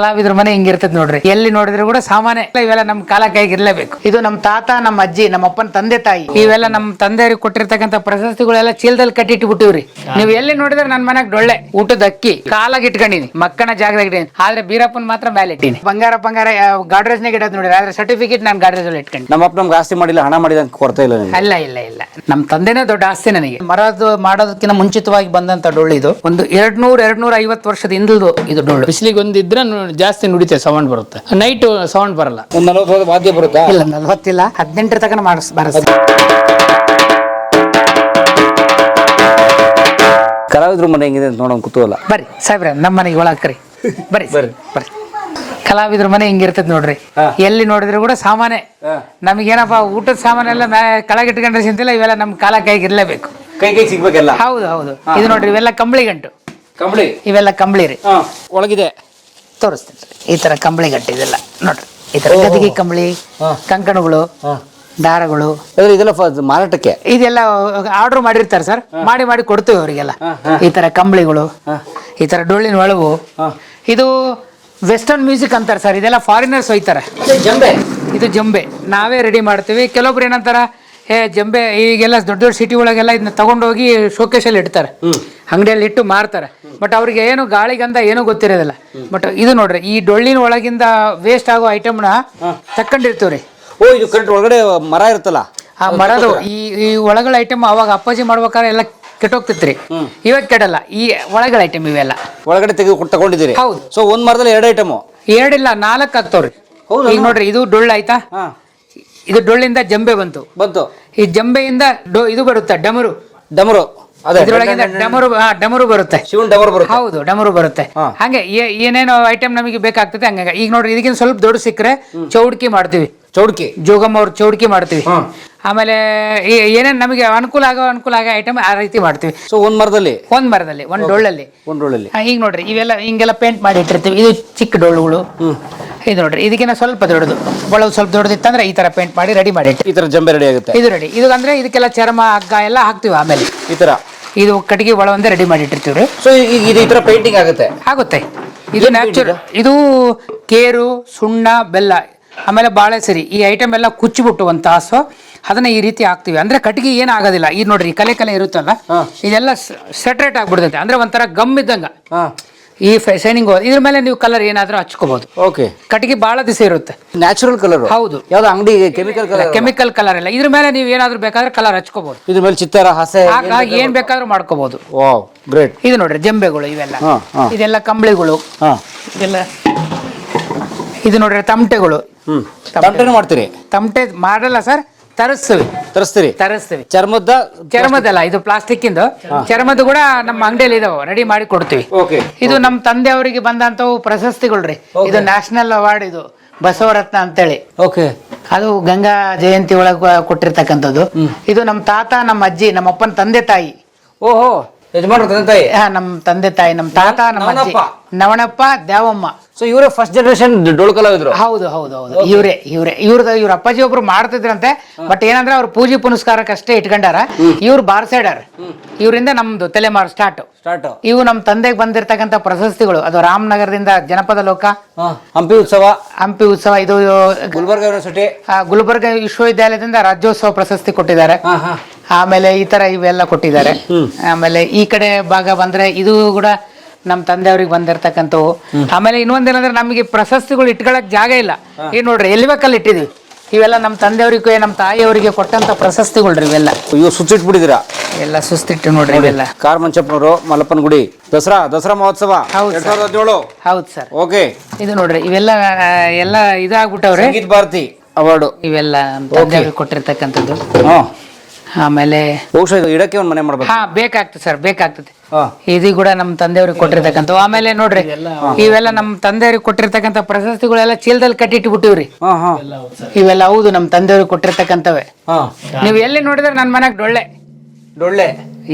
ಕಲಾವಿದ್ರ ಮನೆ ಹಿಂಗಿರ್ತದೆ ನೋಡ್ರಿ. ಎಲ್ಲಿ ನೋಡಿದ್ರು ಕೂಡ ಸಾಮಾನ್ಯ ಇವೆಲ್ಲ ನಮ್ ಕಾಲ ಕೈಗೆ ಇರ್ಲೇಬೇಕು. ಇದು ನಮ್ ತಾತ ನಮ್ಮ ಅಜ್ಜಿ ನಮ್ಮ ಅಪ್ಪನ ತಂದೆ ತಾಯಿ. ಇವೆಲ್ಲ ನಮ್ ತಂದೆಯವ್ರಿಗೆ ಕೊಟ್ಟಿರ್ತಕ್ಕಂಥ ಪ್ರಶಸ್ತಿಗಳೆಲ್ಲ ಚೀಲದಲ್ಲಿ ಕಟ್ಟಿಟ್ಟು ಬಿಟ್ಟಿವ್ರಿ ನೀವು ಎಲ್ಲಿ ನೋಡಿದ್ರೆ ನನ್ ಮನೆಗ್ ಡೊಳ್ಳೆ ಊಟದ ಅಕ್ಕಿ ಕಾಲಾಗ ಇಟ್ಕೊಂಡಿನಿ ಮಕ್ಕನ ಜಾಗದಾಗ ಇಟ್ಟಿನಿ ಆದ್ರೆ ಬೀರಪ್ಪನ್ ಮಾತ್ರ ಮೇಲೆ ಇಟ್ಟಿನಿ. ಬಂಗಾರ ಬಂಗಾರ ಗಾಡ್ರೇಜ್ ನಾಗ ಇಡೋದ್ ನೋಡಿದ್ರೆ ಆದ್ರೆ ಸರ್ಟಿಫಿಕೇಟ್ ನಾನು ಗಾಡ್ರೇಜ್ ಅಲ್ಲಿ ಇಟ್ಕೊಂಡು ನಮ್ಮ ಅಪ್ಪ ನಮ್ಗೆ ಆಸ್ತಿ ಮಾಡಿಲ್ಲ ಹಣ ಮಾಡಿದ ಅಂತ ಕೊರತೆ ಇಲ್ಲ ನಿಮ್ಗೆ. ಅಲ್ಲ ಇಲ್ಲ ಇಲ್ಲ. ನಮ್ ತಂದೆನೇ ದೊಡ್ಡ ಆಸ್ತಿ ನನಗೆ. ಮರದು ಮಾಡೋದಕ್ಕಿಂತ ಮುಂಚಿತವಾಗಿ ಬಂದಂತ ಡೊಳ್ಳು ಇದು. ಒಂದು ಎರಡ್ ನೂರ ಎರಡ್ ನೂರ ಐವತ್ತು ವರ್ಷದ ಹಿಂದಲ್ದು ಇದು ಡೊಳ್ಳು. ಬಿಸಿಲಿಗೆ ಜಾಸ್ತಿ ನುಡಿತೆ ಸೌಂಡ್ ಬರುತ್ತೆ. ನೈಟ್ ಸೌಂಡ್ ಬರಲ್ಲ. ಒಂದು ನಲವತ್ತು ವಾದ್ಯ ಬರುತ್ತಾ? ಇಲ್ಲ ನಲ್ವತ್ತಿಲ್ಲ ಹದಿನೆಂಟರ ತನಕ ಮಾಡಿಸ್ ಕಲಾವಿದ್ರ ಮನೆ ಹೆಂಗಿದೆ ಅಂತ ನೋಡೋಣ ಕುತೂಹಲ. ಬರ್ರಿ ಸಾಹೇಬ್ರೆ ನಮ್ಮ ಮನೆಗೆ ಒಳಗೆ ಕರಿ ಬರ್ರಿ ಬರ್ರಿ. ಬರ್ರಿ. ಕಲಾವಿದ್ರ ಮನೆ ಹಿಂಗಿರ್ತದೆ ನೋಡ್ರಿ. ಎಲ್ಲಿ ನೋಡಿದ್ರು ಕೂಡ ಸಾಮಾನ್ಯ. ನಮಗೇನಪ್ಪ ಊಟದ ಸಾಮಾನೆಲ್ಲ ಮ್ಯಾ ಕೆಳಗಿಟ್ಕೊಂಡ್ರೆ ಚಿಂತಿಲ್ಲ ಇವೆಲ್ಲ ನಮ್ಮ ಕಾಲ ಕೈಗೆ ಇರಲೇಬೇಕು. ಕೈ ಕೈ ಸಿಗ್ಬೇಕಲ್ಲ? ಹೌದು ಹೌದು. ಇದು ನೋಡ್ರಿ ಇವೆಲ್ಲ ಕಂಬಳಿ ಗಂಟು. ಕಂಬಳಿ? ಇವೆಲ್ಲ ಕಂಬಳಿ ರೀ. ಒಳಗಿದೆ. ತೋರಿಸ್ತೀನಿ. ಈ ತರ ಕಂಬಳಿ ಗಟ್ಟಿದೆಲ್ಲ ಇದೆಲ್ಲ. ನೋಡ್ರಿ ಈ ತರ ಗದಿಗೆ ಕಂಬಳಿ ಕಂಕಣಗಳು ಹಾ. ದಾರಗಳು. ಇದೆಲ್ಲ ಮಾರಾಟಕ್ಕೆ? ಇದೆಲ್ಲ ಆರ್ಡರ್ ಮಾಡಿರ್ತಾರೆ ಸರ್. ಮಾಡಿ ಮಾಡಿ ಕೊಡ್ತೀವಿ ಅವರಿಗೆಲ್ಲ. ಹಾ, ಹಾ. ಈ ತರ ಕಂಬಳಿಗಳು ಈ ತರ ಡೊಳ್ಳಿನ ಒಳವು ಇದು ವೆಸ್ಟರ್ನ್ ಮ್ಯೂಸಿಕ್ ಅಂತಾರೆ ಸರ್. ಇದೆಲ್ಲ ಫಾರಿನರ್ಸ್ ಒಯ್ತಾರೆ. ಜಂಬೆ? ಇದು ಜಂಬೆ. ನಾವೇ ರೆಡಿ ಮಾಡ್ತೀವಿ. ಕೆಲವೊಬ್ರು ಏನಂತಾರ ಏ ಜಂಬೆ ಈಗೆಲ್ಲ ದೊಡ್ಡ ದೊಡ್ಡ ಸಿಟಿ ಒಳಗೆಲ್ಲ ಇದನ್ನ ತಗೊಂಡೋಗಿ ಶೋಕೇಶಲ್ಲಿ ಇಡ್ತಾರೆ. ಅಂಗಡಿಯಲ್ಲಿ ಇಟ್ಟು ಮಾರ್ತಾರೆ. ಬಟ್ ಅವ್ರಿಗೆ ಏನು ಗಾಳಿಗಂಧ ಏನೂ ಗೊತ್ತಿರೋದಿಲ್ಲ. ಬಟ್ ಇದು ನೋಡ್ರಿ ಈ ಡೊಳ್ಳಿನ ಒಳಗಿಂದ ವೇಸ್ಟ್ ಆಗೋ ಐಟಮ್ನ ತಕ್ಕೊಂಡಿರ್ತೀವ್ರಿ. ಓ ಇದು ಕರೆಕ್ಟ್ ಒಳಗಡೆ ಮರ ಇರುತ್ತಲ್ಲ? ಆ ಮರದು ಈ ಈ ಒಳಗಳ ಐಟಮ್ ಅವಾಗ ಅಪ್ಪಾಜಿ ಮಾಡ್ಬೇಕಾದ್ರೆ ಎಲ್ಲ ಕೆಟ್ಟೋಗ್ತಿತ್ರಿ. ಇವಾಗ ಕೆಡಲ್ಲ ಈ ಒಳಗಳ ಐಟಮ್ ಇವೆಲ್ಲ. ಒಳಗಡೆ ತೆಗೆದು ತಗೊಂಡಿದ್ದೀರಿ. ಹೌದು. ಸೊ ಒಂದ್ ಮರದಲ್ಲಿ ಎರಡು ಐಟಮು ಎರಡಿಲ್ಲ ನಾಲ್ಕು ಆಗ್ತಾವ್ರಿ ಹೌದಾ? ಈಗ ನೋಡ್ರಿ ಇದು ಡೊಳ್ಳು ಆಯ್ತಾ? ಇದು ಡೊಳ್ಳಿಂದ ಜಂಬೆ ಬಂತು. ಬಂತು. ಈ ಜಂಬೆಯಿಂದ ಡೊ ಇದು ಬರುತ್ತೆ ಡಮರು? ಡಮರು. ಇದ್ರೊಳಗಿಂದ ಡಮರು ಬರುತ್ತೆ. ಶಿವನ್ ಡಮರು ಬರುತ್ತೆ. ಹೌದು ಡಮರು ಬರುತ್ತೆ. ಹಂಗೆ ಏನೇನೋ ಐಟಮ್ ನಮಗೆ ಬೇಕಾಗ್ತದೆ ಹಂಗ ಈಗ ನೋಡ್ರಿ ಇದಕ್ಕಿಂತ ಸ್ವಲ್ಪ ದೊಡ್ಡ ಸಿಕ್ಕರೆ ಚೌಡ್ಕಿ ಮಾಡ್ತೀವಿ. ಚೌಡ್ಕಿ. ಜೋಗಮ್ಮ ಅವ್ರ ಚೌಡ್ಕಿ ಮಾಡ್ತೀವಿ. ಹಾ. ಆಮೇಲೆ ಏ- ಏನೇನ್ ನಮಗೆ ಅನುಕೂಲ ಆಗೋ ಅನುಕೂಲ ಆಗೋ ಐಟಮ್ ಆ ರೀತಿ ಮಾಡ್ತೀವಿ. ಸೊ ಒಂದ್ ಮರದಲ್ಲಿ? ಒಂದ್ ಮರದಲ್ಲಿ ಒಂದ್ ಡೊಳ್ಳಲ್ಲಿ. ಒಂದ್ ಡೊಳ್ಳಲ್ಲಿ. ಹಾ, ಈಗ ನೋಡ್ರಿ ಇವೆಲ್ಲ ಹಿಂಗೆಲ್ಲ ಪೇಂಟ್ ಮಾಡಿ ಇಟ್ಟಿರ್ತೀವಿ ಇದು ಚಿಕ್ಕ ಡೊಳ್ಳುಗಳು. ಇದು ನೋಡ್ರಿ ಇದಕ್ಕಿಂತ ಸ್ವಲ್ಪ ದೊಡ್ಡದು. ಒಳಗೆ ಸ್ವಲ್ಪ ದೊಡ್ಡದಿತ್ತಂದ್ರೆ ಈ ತರ ಪೇಂಟ್ ಮಾಡಿ ರೆಡಿ ಮಾಡಿ ಇಟ್ಟಿರ್ತೀವಿ. ಈ ತರ ಜಂಬೆ ರೆಡಿ ಆಗುತ್ತೆ. ಇದು ರೆಡಿ ಇದು ಅಂದ್ರೆ ಇದಕ್ಕೆಲ್ಲ ಚರ್ಮ ಹಗ್ಗ ಎಲ್ಲ ಹಾಕ್ತಿವಿ ಆಮೇಲೆ. ಈ ತರ? ಇದು ಕಟ್ಟಿಗೆ ಒಳ ಒಂದೇ ರೆಡಿ ಮಾಡಿ ಇಟ್ಟಿರ್ತೀವಿ ಸೊ ಇದು ಈ ತರ ಪೇಂಟಿಂಗ್ ಆಗುತ್ತೆ? ಆಗುತ್ತೆ. ಇದು ನ್ಯಾಚುರಲ್ ಇದು ಕೇರು ಸುಣ್ಣ ಬೆಲ್ಲ. ಆಮೇಲೆ ಬಾಳೆ ಸರಿ ಈ ಐಟಮ್ ಎಲ್ಲ ಕುಚ್ಚಿಬಿಟ್ಟು ಒಂದು ತಾಸು ಅದನ್ನ ಈ ರೀತಿ ಹಾಕ್ತಿವಿ. ಅಂದ್ರೆ ಕಟ್ಟಿಗೆ ಏನು ಆಗೋದಿಲ್ಲ ಈ ನೋಡ್ರಿ ಕಲೆ ಕಲೆ ಇರುತ್ತಲ್ಲ ಇದೆಲ್ಲ ಸೆಟ್ರೇಟ್ ಆಗ್ಬಿಡ್ತೈತೆ. ಅಂದ್ರೆ ಒಂಥರ ಗಮ್ ಇದ್ದಂಗ. ಈ ಶೈನಿಂಗ್ ಇದ್ರ ಮೇಲೆ ನೀವು ಕಲರ್ ಏನಾದ್ರೂ ಹಚ್ಕೋಬಹುದು ಓಕೆ ಕಟ್ಟಿಗೆ ಬಹಳ ದಿವಸ ಇರುತ್ತೆ. ನ್ಯಾಚುರಲ್ ಕಲರ್ ಹೌದು. ಯಾವ್ದು ಅಂಗಡಿ ಕೆಮಿಕಲ್ ಕಲರ್ ಕೆಮಿಕಲ್ ಕಲರ್ ಇಲ್ಲ. ಇದ್ರ ಮೇಲೆ ನೀವು ಏನಾದ್ರೂ ಬೇಕಾದ್ರೆ ಕಲರ್ ಹಚ್ಕೋಬಹುದು ಇದ್ರ ಮೇಲೆ ಚಿತ್ತಾರ ಹಸೆ ಏನ್ ಬೇಕಾದ್ರೂ ಮಾಡ್ಕೋಬಹುದು ವಾವ್ ಗ್ರೇಟ್ ಇದು ನೋಡ್ರಿ ಜಂಬೆಗಳು ಇವೆಲ್ಲ. ಇದೆಲ್ಲ ಕಂಬಳಿಗಳು. ಇದೆಲ್ಲ ಇದು ನೋಡ್ರಿ ತಮಟೆಗಳು ತಮಟೆ ತಮಟೆನೂ ಮಾಡ್ತೀರಿ? ತಮಟೆ ಮಾಡಲ್ಲ ಸರ್ ತರಿಸ್ತೀವಿ. ತರಿಸ್ತೀರಿ? ತರಿಸ್ತೀವಿ. ಚರ್ಮದ ಚರ್ಮದಲ್ಲ ಇದು ಪ್ಲಾಸ್ಟಿಕ್ ಇಂದು. ಚರ್ಮದ ಕೂಡ ನಮ್ಮ ಅಂಗಡಿಯಲ್ಲಿ ಇದಾವೆ ರೆಡಿ ಮಾಡಿ ಕೊಡ್ತೀವಿ. ಇದು ನಮ್ಮ ತಂದೆಯವರಿಗೆ ಬಂದಂತವು ಪ್ರಶಸ್ತಿಗಳ್ರಿ ಇದು ನ್ಯಾಷನಲ್ ಅವಾರ್ಡ್ ಇದು ಬಸವರತ್ನ ಅಂತೇಳಿ. ಓಕೆ ಅದು ಗಂಗಾ ಜಯಂತಿ ಒಳಗ ಕೊಟ್ಟಿರ್ತಕ್ಕಂಥದ್ದು. ಇದು ನಮ್ಮ ತಾತ ನಮ್ಮ ಅಜ್ಜಿ ನಮ್ಮ ಅಪ್ಪನ ತಂದೆ ತಾಯಿ. ಓಹೋ ಯಜಮಾನ ತಂದೆ ತಾಯಿ? ಹಾ, ನಮ್ಮ ತಂದೆ ತಾಯಿ ನಮ್ಮ ತಾತ ನಮ್ಮ ಅಜ್ಜಿ. ನವಣಪ್ಪ ದೇವಮ್ಮ. ಸೊ ಇವರೇ ಫಸ್ಟ್ ಜನರೇಷನ್ ಡೊಳ್ಕಲ ಇದ್ರು ಹೌದು ಹೌದು. ಹೌದು ಇವರೇ ಇವರೇ. ಇವ್ರದ ಇವ್ರ ಅಪ್ಪಾಜಿ ಒಬ್ರು ಮಾಡ್ತಿದ್ರಂತೆ ಬಟ್ ಏನಂದ್ರೆ ಅವ್ರ ಪೂಜೆ ಪುನಸ್ಕಾರಕ್ಕೆ ಅಷ್ಟೇ ಇಟ್ಕೊಂಡಾರ. ಇವ್ರು ಬಾರ್ಸೈಡರ್. ಇವರಿಂದ ನಮ್ದು ತಲೆಮಾರು ಸ್ಟಾರ್ಟ್ ಸ್ಟಾರ್ಟ್ ಇವು ನಮ್ಮ ತಂದೆಗೆ ಬಂದಿರತಕ್ಕಂತ ಪ್ರಶಸ್ತಿಗಳು. ಅದು ರಾಮನಗರದಿಂದ ಜನಪದ ಲೋಕ. ಹಂಪಿ ಉತ್ಸವ. ಹಂಪಿ ಉತ್ಸವ ಇದು ಗುಲ್ಬರ್ಗ ಯೂನಿವರ್ಸಿಟಿ. ಗುಲ್ಬರ್ಗ ವಿಶ್ವವಿದ್ಯಾಲಯದಿಂದ ರಾಜ್ಯೋತ್ಸವ ಪ್ರಶಸ್ತಿ ಕೊಟ್ಟಿದ್ದಾರೆ. ಆಮೇಲೆ ಈ ತರ ಇವೆಲ್ಲ ಕೊಟ್ಟಿದ್ದಾರೆ. ಆಮೇಲೆ ಈ ಕಡೆ ಭಾಗ ಬಂದ್ರೆ ಇದು ಕೂಡ ನಮ್ಮ ತಂದೆಯವ್ರಿಗೆ ಬಂದಿರತಕ್ಕಂಥವು. ಆಮೇಲೆ ಇನ್ನೊಂದೇನಂದ್ರೆ ನಮಗೆ ಪ್ರಶಸ್ತಿಗಳು ಇಟ್ಕೊಳಕ್ ಜಾಗ ಇಲ್ಲ. ಈಗ ನೋಡ್ರಿ ಎಲ್ಲಿ ಬೇಕಲ್ಲಿ ಇಟ್ಟಿದ್ವಿ. ಇವೆಲ್ಲ ನಮ್ಮ ತಂದೆಯವ್ರಿಗೆ ನಮ್ಮ ತಾಯಿಯವರಿಗೆ ಕೊಟ್ಟಂತ ಪ್ರಶಸ್ತಿಗಳ್ರಿ ಇವೆಲ್ಲ. ಇವು ಸುಚ್ಚಿಟ್ಬಿಟ್ಟಿದ್ದೀರಾ? ಎಲ್ಲ ಸುಸ್ತಿಟ್ಟು ನೋಡ್ರಿ ಇವೆಲ್ಲ. ಕಾರ್ ಮಂಚಪ್ಪನವರು ಮಲ್ಲಪ್ಪನ ಗುಡಿ ದಸರಾ ದಸರಾ ಮಹೋತ್ಸವ ಹೌದು ಎರಡ್ ಸಾವಿರದ ಹದಿನೇಳು. ಹೌದು ಸರ್. ಓಕೆ. ಇದು ನೋಡ್ರಿ ಇವೆಲ್ಲ ಆ, ಎಲ್ಲ ಇದಾಗ್ಬಿಟ್ಟವ್ರೆ. ಸಂಗೀತ ಭಾರತಿ ಅವಾರ್ಡು. ಇವೆಲ್ಲ ನಮ್ಮ ತಂದೆಯವ್ರಿಗೆ ಕೊಟ್ಟಿರ್ತಕ್ಕಂಥದ್ದು. ಹಾ. ಆಮೇಲೆ ಬಹುಶಃ ಇದು ಇಡಕ್ಕೆ ಒಂದು ಮನೆ ಮಾಡ್ಬೇಕು. ಹಾ ಬೇಕಾಗ್ತದೆ ಸರ್ ಬೇಕಾಗ್ತದೆ. ಹಾ. ಇದು ಕೂಡ ನಮ್ಮ ತಂದೆಯವ್ರಿಗೆ ಕೊಟ್ಟಿರ್ತಕ್ಕಂಥ ಆಮೇಲೆ ನೋಡ್ರಿ ಇವೆಲ್ಲ ನಮ್ಮ ತಂದೆಯವ್ರಿಗೆ ಕೊಟ್ಟಿರ್ತಕ್ಕಂಥ ಪ್ರಶಸ್ತಿಗಳೆಲ್ಲ ಚೀಲದಲ್ಲಿ ಕಟ್ಟಿಟ್ಟು ಬಿಟ್ಟಿವ್ರಿ ಹಾ. ಹಾ ಇವೆಲ್ಲ ಹೌದು ನಮ್ಮ ತಂದೆಯವ್ರಿಗೆ ಕೊಟ್ಟಿರ್ತಕ್ಕಂಥವೇ. ಹಾ. ನೀವು ಎಲ್ಲಿ ನೋಡಿದ್ರೆ ನನ್ನ ಮನೆಗೆ ಡೊಳ್ಳೆ. ಡೊಳ್ಳೆ.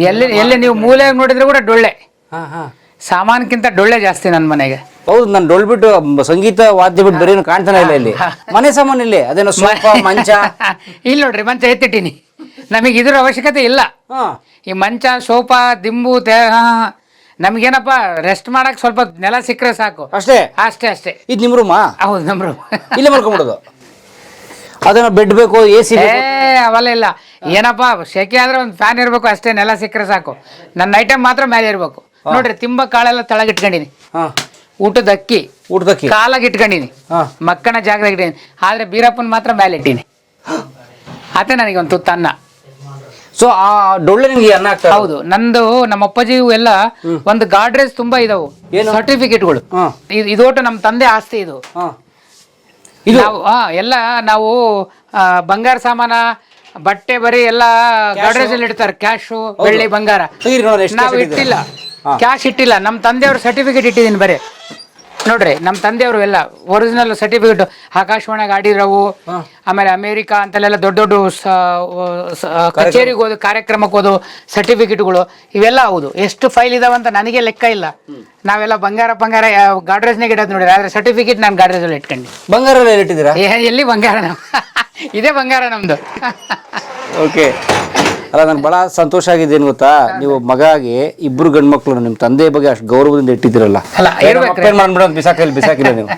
ಎಲ್ಲಿ ಎಲ್ಲಿ ನೀವು ಮೂಲೆ ನೋಡಿದ್ರೆ ಕೂಡ ಡೊಳ್ಳೆ. ಹಾ ಹಾ. ಸಾಮಾನ್ಯಕ್ಕಿಂತ ಡೊಳ್ಳೆ ಜಾಸ್ತಿ ನನ್ನ ಮನೆಗೆ. ಹೌದು ನಾನು ಡೊಳ್ ಬಿಟ್ಟು ಮ್, ಸಂಗೀತ ವಾದ್ಯ ಬಿಟ್ಟು ಬರೀನು ಕಾಣ್ತಾನೆ ಇಲ್ಲ ಇಲ್ಲಿ. ಮನೆ ಸಾಮಾನು ಇಲ್ಲಿ ಅದೇನೋ ಸ್ವಲ್ಪ ಮಂಚ. ಇಲ್ಲಿ ನೋಡ್ರಿ ಮಂಚ ಎತ್ತಿಟ್ಟಿನಿ. ನಮಗೆ ಇದ್ರ ಅವಶ್ಯಕತೆ ಇಲ್ಲ. ಈ ಮಂಚ ಸೋಫಾ ದಿಂಬು ದೇಹ. ನಮ್ಗೇನಪ್ಪ ರೆಸ್ಟ್ ಮಾಡಕ್ ಸ್ವಲ್ಪ ನೆಲ ಸಿಕ್ಕರೆ ಸಾಕು. ಅಷ್ಟೇ? ಅಷ್ಟೇ ಅಷ್ಟೇ. ಇದು ನಿಮ್ಮ ರೂಮಾ ಹೌದು ನಮ್ರು ಇಲ್ಲೇ ಮಾಡ್ಕೊಂಬಿಡೋದು ಅದನ್ನ ಬೆಡ್ ಬೇಕು ಎ ಸಿ ಏ ಅವೆಲ್ಲ ಇಲ್ಲ. ಏನಪ್ಪ ಶೆಕೆ ಆದ್ರೆ ಒಂದು ಫ್ಯಾನ್ ಇರಬೇಕು ಅಷ್ಟೇ ನೆಲ ಸಿಕ್ಕರೆ ಸಾಕು. ನನ್ನ ಐಟಮ್ ಮಾತ್ರ ಮೇಲೆ ಇರಬೇಕು. ನೋಡ್ರಿ ತಿಂಬ ಕಾಳೆಲ್ಲ ತಳಗಿಟ್ಕೊಂಡಿನಿ ಇಟ್ಕೊಂಡಿನಿ ಅಕ್ಕಿ ಊಟದ ಅಕ್ಕಿ ಕಾಲಾಗ ಇಟ್ಕೊಂಡಿನಿ ಮಕ್ಕಳ ಜಾಗದಾಗ ಇಟ್ಟಿನಿ ಆದ್ರೆ ಬೀರಪ್ಪನ ಮಾತ್ರ ಮೇಲೆ ಇಟ್ಟೀನಿ ಅದೇ ನನಗೆ ಒಂದು ತುತ್ತ ಅನ್ನ. ಸೊ ಆ ಡೊಳ್ಳೆ ನಿಮ್ಗೆ ಅನ್ನ ಆಗ್ತದೆ ಹೌದು ನಂದು ನಮ್ಮ ಅಪ್ಪಾಜಿ ಎಲ್ಲ ಒಂದು ಗಾಡ್ರೇಜ್ ತುಂಬಾ ಇದಾವು? ಸರ್ಟಿಫಿಕೇಟ್ಗಳು ಇದೋಟು ನಮ್ಮ ತಂದೆ ಆಸ್ತಿ ಇದು. ಇದು? ನಾವು ಎಲ್ಲ ನಾವು ಬಂಗಾರ ಸಾಮಾನ ಬಟ್ಟೆ ಬರೀ ಎಲ್ಲ ಗಾಡ್ರೇಜ್ ಅಲ್ಲಿ ಇಡ್ತಾರೆ. ಕ್ಯಾಶು ಬೆಳ್ಳಿ ಬಂಗಾರ. ನಾವು ಇಟ್ಟಿಲ್ಲ. ಕ್ಯಾಶ್ ಇಟ್ಟಿಲ್ಲ. ನಮ್ಮ ತಂದೆಯವ್ರ ಸರ್ಟಿಫಿಕೇಟ್ ಇಟ್ಟಿದ್ದೀನಿ ಬರೀ. ನೋಡ್ರಿ ನಮ್ಮ ತಂದೆಯವರು ಎಲ್ಲ ಒರಿಜಿನಲ್ ಸರ್ಟಿಫಿಕೇಟ್ ಆಕಾಶವಾಣಿ ಆಡಿರವು ಆಮೇಲೆ ಅಮೇರಿಕಾ ಅಂತಲ್ಲೆಲ್ಲ ದೊಡ್ಡ ದೊಡ್ಡ ಕಚೇರಿಗೆ ಹೋದ ಕಾರ್ಯಕ್ರಮಕ್ಕೆ ಹೋದ ಸರ್ಟಿಫಿಕೇಟ್ಗಳು ಇವೆಲ್ಲ ಹೌದು. ಎಷ್ಟು ಫೈಲ್ ಇದಾವಂತ ನನಗೆ ಲೆಕ್ಕ ಇಲ್ಲ. ನಾವೆಲ್ಲ ಬಂಗಾರ ಬಂಗಾರ ಗಾಡ್ರೇಜ್ನಾಗ ಇಡೋದು ನೋಡಿದ್ರೆ ಆದ್ರೆ ಸರ್ಟಿಫಿಕೇಟ್ ನಾನು ಗಾಡ್ರೇಜಲ್ಲಿ ಇಟ್ಕೊಂಡು. ಬಂಗಾರ ಎಲ್ಲಿ ಬಂಗಾರ ನಮ್ಮ ಇದೇ ಬಂಗಾರ ನಮ್ದು. ಓಕೆ ಅಲ್ಲ ನನ್ಗೆ ಬಹಳ ಸಂತೋಷ ಆಗಿದೆ ಏನು ಗೊತ್ತಾ? ನೀವು ಮಗ ಆಗಿ ಇಬ್ರು ಗಂಡು ಮಕ್ಕಳು ನಿಮ್ಮ ತಂದೆ ಬಗ್ಗೆ ಅಷ್ಟು ಗೌರವದಿಂದ ಇಟ್ಟಿದ್ದೀರಲ್ಲ. ಅಲ್ಲ, ಇರ್ಬೇಕ್ರಿ. ಏನ್ ಮಾಡ್ಬಿಡೋ ಬಿಸಾಕಿಲ್ಲ ಬಿಸಾಕಿಲ್ಲ ನೀವು.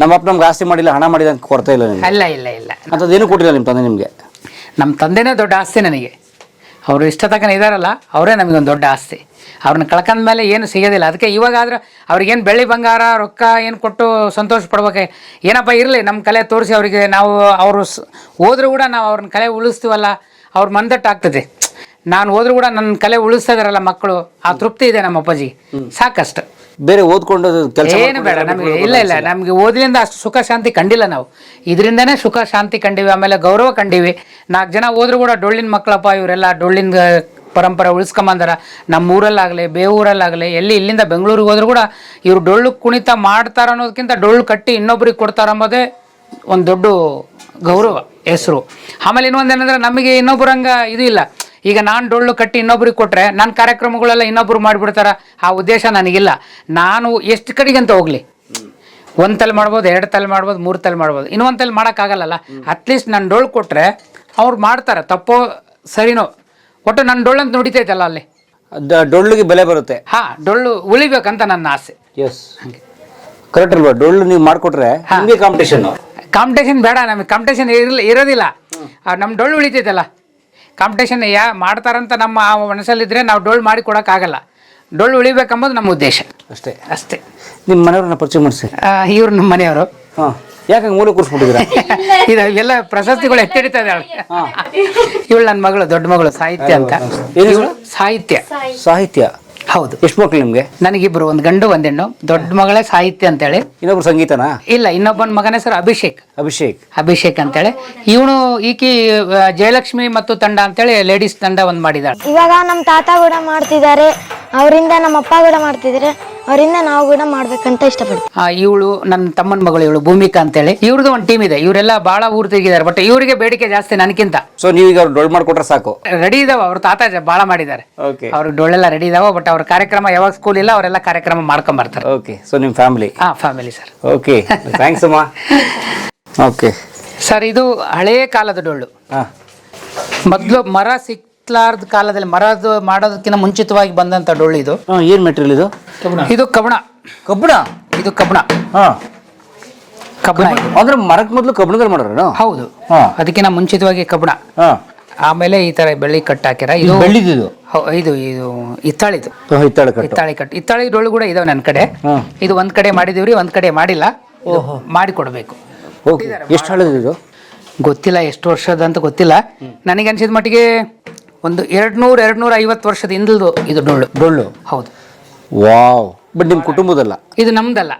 ನಮ್ಮ ಅಪ್ಪ ನಮ್ಗೆ ಆಸ್ತಿ ಮಾಡಿಲ್ಲ ಹಣ ಮಾಡಿದ ಅಂತ ಕೊಡ್ತಾ ಇಲ್ಲ ನಿಮ್ಗೆ. ಅಲ್ಲ ಇಲ್ಲ ಇಲ್ಲ. ಅಂಥದ್ದೇನು ಕೊಟ್ಟಿಲ್ಲ ನಿಮ್ಮ ತಂದೆ ನಿಮಗೆ? ನಮ್ಮ ತಂದೆನೇ ದೊಡ್ಡ ಆಸ್ತಿ ನನಗೆ. ಅವರು ಇಷ್ಟ ತಕ್ಕನ ಇದಾರಲ್ಲ ಅವರೇ ನಮಗೊಂದು ದೊಡ್ಡ ಆಸ್ತಿ. ಅವ್ರನ್ನ ಕಳ್ಕೊಂಡ ಮೇಲೆ ಏನು ಸಿಗೋದಿಲ್ಲ. ಅದಕ್ಕೆ ಇವಾಗಾದ್ರೂ ಅವ್ರಿಗೇನು ಬೆಳ್ಳಿ ಬಂಗಾರ ರೊಕ್ಕ ಏನು ಕೊಟ್ಟು ಸಂತೋಷ ಪಡ್ಬೇಕು? ಏನಪ್ಪ ಇರಲಿ ನಮ್ಮ ಕಲೆ ತೋರಿಸಿ ಅವರಿಗೆ. ನಾವು ಅವರು ಸ್- ಹೋದ್ರೂ ಕೂಡ ನಾವು ಅವ್ರನ್ನ ಕಲೆ ಉಳಿಸ್ತೀವಲ್ಲ. ಅವ್ರ ಮಂದಟ್ಟು ಆಗ್ತದೆ. ನಾನು ಹೋದ್ರೂ ಕೂಡ ನನ್ನ ಕಲೆ ಉಳಿಸ್ತಾ ಇದಾರಲ್ಲ ಮಕ್ಕಳು ಆ ತೃಪ್ತಿ ಇದೆ ನಮ್ಮ ಅಪ್ಪಾಜಿ ಸಾಕಷ್ಟು. ಬೇರೆ ಓದ್ಕೊಂಡು ಕೆಲಸ ಏನು ಬೇಡ ನಮಗೆ ಇಲ್ಲ ಇಲ್ಲ. ನಮಗೆ ಓದಿಲಿಂದ ಅಷ್ಟು ಸುಖ ಶಾಂತಿ ಕಂಡಿಲ್ಲ ನಾವು. ಇದರಿಂದನೇ ಸುಖ ಶಾಂತಿ ಕಂಡಿವಿ ಆಮೇಲೆ ಗೌರವ ಕಂಡಿವಿ. ನಾಲ್ಕು ಜನ ಹೋದ್ರು ಕೂಡ ಡೊಳ್ಳಿನ ಮಕ್ಕಳಪ್ಪ ಇವರೆಲ್ಲ ಡೊಳ್ಳಿನ ಪರಂಪರೆ ಉಳಿಸ್ಕೊಂಬಂದಾರ. ನಮ್ಮ ಊರಲ್ಲಾಗಲಿ ಬೇವೂರಲ್ಲಾಗಲಿ ಎಲ್ಲಿ ಇಲ್ಲಿಂದ ಬೆಂಗಳೂರಿಗೆ ಹೋದ್ರು ಕೂಡ ಇವರು ಡೊಳ್ಳು ಕುಣಿತ ಮಾಡ್ತಾರ ಅನ್ನೋದಕ್ಕಿಂತ ಡೊಳ್ಳು ಕಟ್ಟಿ ಇನ್ನೊಬ್ರಿಗೆ ಕೊಡ್ತಾರ ಅಂಬೋದೇ ಒಂದು ದೊಡ್ಡ ಗೌರವ ಹೆಸರು. ಆಮೇಲೆ ಇನ್ನೊಂದೇನಂದ್ರೆ ನಮಗೆ ಇನ್ನೊಬ್ಬರಂಗ ಇದು ಇಲ್ಲ. ಈಗ ನಾನು ಡೊಳ್ಳು ಕಟ್ಟಿ ಇನ್ನೊಬ್ರಿಗೆ ಕೊಟ್ಟರೆ ನನ್ನ ಕಾರ್ಯಕ್ರಮಗಳೆಲ್ಲ ಇನ್ನೊಬ್ರು ಮಾಡಿಬಿಡ್ತಾರ ಆ ಉದ್ದೇಶ ನನಗಿಲ್ಲ. ನಾನು ಎಷ್ಟು ಕಡೆಗೆ ಅಂತ ಹೋಗ್ಲಿ? ಒಂದು ತಲೆ ಮಾಡ್ಬೋದು ಎರಡು ತಲೆ ಮಾಡ್ಬೋದು ಮೂರು ತಲೆ ಮಾಡ್ಬೋದು. ಇನ್ನೊಂದು ತಲೆ ಮಾಡೋಕ್ಕಾಗಲ್ಲಲ್ಲ? ಅಟ್ಲೀಸ್ಟ್ ನಾನು ಡೊಳ್ಳು ಕೊಟ್ಟರೆ ಅವ್ರು ಮಾಡ್ತಾರೆ. ತಪ್ಪೋ ಸರಿನೋ? ಒಟ್ಟು ನನ್ನ ಡೊಳ್ಳು ಅಂತ ನುಡಿತೈತಲ್ಲ ಅಲ್ಲಿ? ಡೊಳ್ಳುಗೆ ಬೆಲೆ ಬರುತ್ತೆ. ಹಾ ಡೊಳ್ಳು ಉಳಿಬೇಕಂತ ನನ್ನ ಆಸೆ. ಎಸ್ ಕರೆಕ್ಟ್ ಅಲ್ವಾ? ಡೊಳ್ಳು ನೀವು ಮಾಡಿಕೊಟ್ರೆ ಕಾಂಪಿಟೇಷನ್ ಕಾಂಪಿಟೇಷನ್ ಬೇಡ ನಮಗೆ ಕಾಂಪಿಟೇಷನ್ ಇರಲಿ ಇರೋದಿಲ್ಲ. ನಮ್ಮ ಡೊಳ್ಳು ಉಳಿತೈತಲ್ಲ. ಕಾಂಪಿಟೇಷನ್ ಯಾ ಮಾಡ್ತಾರಂತ ನಮ್ಮ ಆ ಮನಸ್ಸಲ್ಲಿದ್ರೆ ನಾವು ಡೊಳ್ಳು ಮಾಡಿ ಕೊಡೋಕ್ಕಾಗಲ್ಲ. ಡೊಳ್ಳು ಉಳಿಬೇಕಂಬುದು ನಮ್ಮ ಉದ್ದೇಶ. ಅಷ್ಟೇ. ಅಷ್ಟೇ. ನಿಮ್ಮ ಮನೆಯವ್ರನ್ನ ಪರಿಚಯ ಮಾಡಿಸಿ. ಇವ್ರು ನಮ್ಮ ಮನೆಯವರು. ಹಾಂ. ಯಾಕೆ ಮೂಲ ಕೂರಿಸ್ಬಿಟ್ಟಿದ್ದೀರಾ? ಇದು ಎಲ್ಲ ಪ್ರಶಸ್ತಿಗಳು ಎತ್ತಿಡಿತಾ ಇದ್ದಾಳೆ. ಇವಳು ನನ್ನ ಮಗಳು ದೊಡ್ಡ ಮಗಳು ಸಾಹಿತ್ಯ ಅಂತ. ಸಾಹಿತ್ಯ. ಸಾಹಿತ್ಯ. ಹೌದು. ಎಷ್ಟು ಮಕ್ಳು ನಿಮಗೆ? ನನಗಿಬ್ರು ಒಂದು ಗಂಡು ಒಂದು ಹೆಣ್ಣು. ದೊಡ್ಡ ಮಗಳೇ ಸಾಹಿತ್ಯ ಅಂತ ಹೇಳಿ ಇನ್ನೊಬ್ರು ಸಂಗೀತನಾ? ಇಲ್ಲ ಇನ್ನೊಬ್ಬನ ಮಗನ ಹೆಸರು ಅಭಿಷೇಕ್. ಅಭಿಷೇಕ್. ಅಭಿಷೇಕ್ ಅಂತೇಳಿ. ಇವನು ಈಕಿ ಆ, ಜಯಲಕ್ಷ್ಮಿ ಮತ್ತು ತಂಡ ಅಂತೇಳಿ ಲೇಡೀಸ್ ತಂಡ ಒಂದ್ ಮಾಡಿದಾಳೆ. ಇವಾಗ ನಮ್ಮ ತಾತ ಕೂಡ ಮಾಡ್ತಿದ್ದಾರೆ. ಅವರಿಂದ ನಮ್ಮ ಅಪ್ಪ ಕೂಡ ಮಾಡ್ತಿದ್ದಾರೆ. ಅವರಿಂದ ನಾವು ಕೂಡ ಮಾಡ್ಬೇಕಂತ ಇಷ್ಟಪಡ್ತೀವಿ. ಇವಳು ನನ್ನ ತಮ್ಮನ ಮಗಳು ಇವಳು ಭೂಮಿಕಾ ಅಂತೇಳಿ. ಇವ್ರದ್ದು ಒಂದು ಟೀಮ್ ಇದೆ. ಇವರೆಲ್ಲ ಬಹಳ ಊರು ತಿರುಗಿದ್ದಾರೆ. ಬಟ್ ಇವರಿಗೆ ಬೇಡಿಕೆ ಜಾಸ್ತಿ ನನಗಿಂತ ಸೊ ನೀವೀಗ ಅವ್ರು ಡೊಳ್ಳು ಮಾಡ್ಕೊಟ್ರೆ ಸಾಕು. ರೆಡಿ ಇದಾವ. ಅವ್ರ ತಾತ ಜ- ಭಾಳ ಮಾಡಿದ್ದಾರೆ. ಓಕೆ ಅವ್ರಿಗೆ ಡೊಳ್ಳೆಲ್ಲ ರೆಡಿ ಇದಾವ ಬಟ್ ಅವ್ರ ಕಾರ್ಯಕ್ರಮ ಯಾವಾಗ ಸ್ಕೂಲ್ ಇಲ್ಲ ಅವರೆಲ್ಲ ಕಾರ್ಯಕ್ರಮ ಮಾಡ್ಕೊಂಡ್ ಬರ್ತಾರೆ. ಓಕೆ ಸೊ ನಿಮ್ಮ ಫ್ಯಾಮಿಲಿ ಹಾ ಫ್ಯಾಮಿಲಿ ಸರ್ ಓಕೆ ಥ್ಯಾಂಕ್ಸ್ ಅಮ್ಮ. ಓಕೆ ಸರ್ ಇದು ಹಳೆಯ ಕಾಲದ ಡೊಳ್ಳು. ಹಾಂ. ಮೊದಲು ಮರ ಸಿಕ್ಲಾರ್ದ ಕಾಲದಲ್ಲಿ ಮರದ ಮಾಡೋದಕ್ಕಿಂತ ಮುಂಚಿತವಾಗಿ ಬಂದಂತ ಡೊಳ್ಳು ಇದು. ಹಾಂ ಏನು ಮೆಟೀರಿಯಲ್ ಇದು? ಇದು ಕಬಣ ಕಬ್ಬಣ? ಇದು ಕಬಣ ಹಾಂ. ಕಬ್ಬಣ ಇದು. ಅಂದ್ರೆ ಮರಕ್ಕೆ ಮೊದಲು ಕಬ್ಬಣದಲ್ಲಿ ಮಾಡೋರು ಹೌದು. ಹಾಂ. ಅದಕ್ಕಿಂತ ಮುಂಚಿತವಾಗಿ ಕಬ್ಬಣ. ಹಾಂ. ಆಮೇಲೆ ಈ ತರ ಬೆಳ್ಳಿ ಕಟ್ ಹಾಕ್ಯಾರ. ಇದು ಬೆಳ್ಳಿದ್ದು? ಹೌ- ಇದು ಇದು ಹಿತ್ತಾಳಿದು. ಹಿತ್ತಾಳೆ ಕಟ್ಟು. ಕಟ್. ಇತ್ತಾಳಿ ಡೊಳ್ಳು ಕೂಡ ಇದಾವೆ ನನ್ನ ಕಡೆ. ಇದು ಒಂದ್ ಕಡೆ ಮಾಡಿದೀವ್ರಿ ಒಂದ್ ಕಡೆ ಮಾಡಿಲ್ಲ. ಇದು ಮಾಡಿ ಕೊಡಬೇಕು ಓಕೆ. ಎಷ್ಟು ಹಳೇದು ಇದು? ಗೊತ್ತಿಲ್ಲ ಎಷ್ಟು ವರ್ಷದ ಅಂತ ಗೊತ್ತಿಲ್ಲ ನನಗೆ ಅನ್ಸಿದ ಮಟ್ಟಿಗೆ ಒಂದು ಎರಡ್ ನೂರ ಎರಡ್ ನೂರ ಐವತ್ತು ವರ್ಷದ ಹಿಂದಲ್ದು ಇದು ಡೊಳ್ಳು. ಡೊಳ್ಳು? ಹೌದು. ವಾವ್. ಬಟ್ ನಿಮ್ಮ ಕುಟುಂಬದಲ್ಲ? ಇದು ನಮ್ದಲ್ಲ.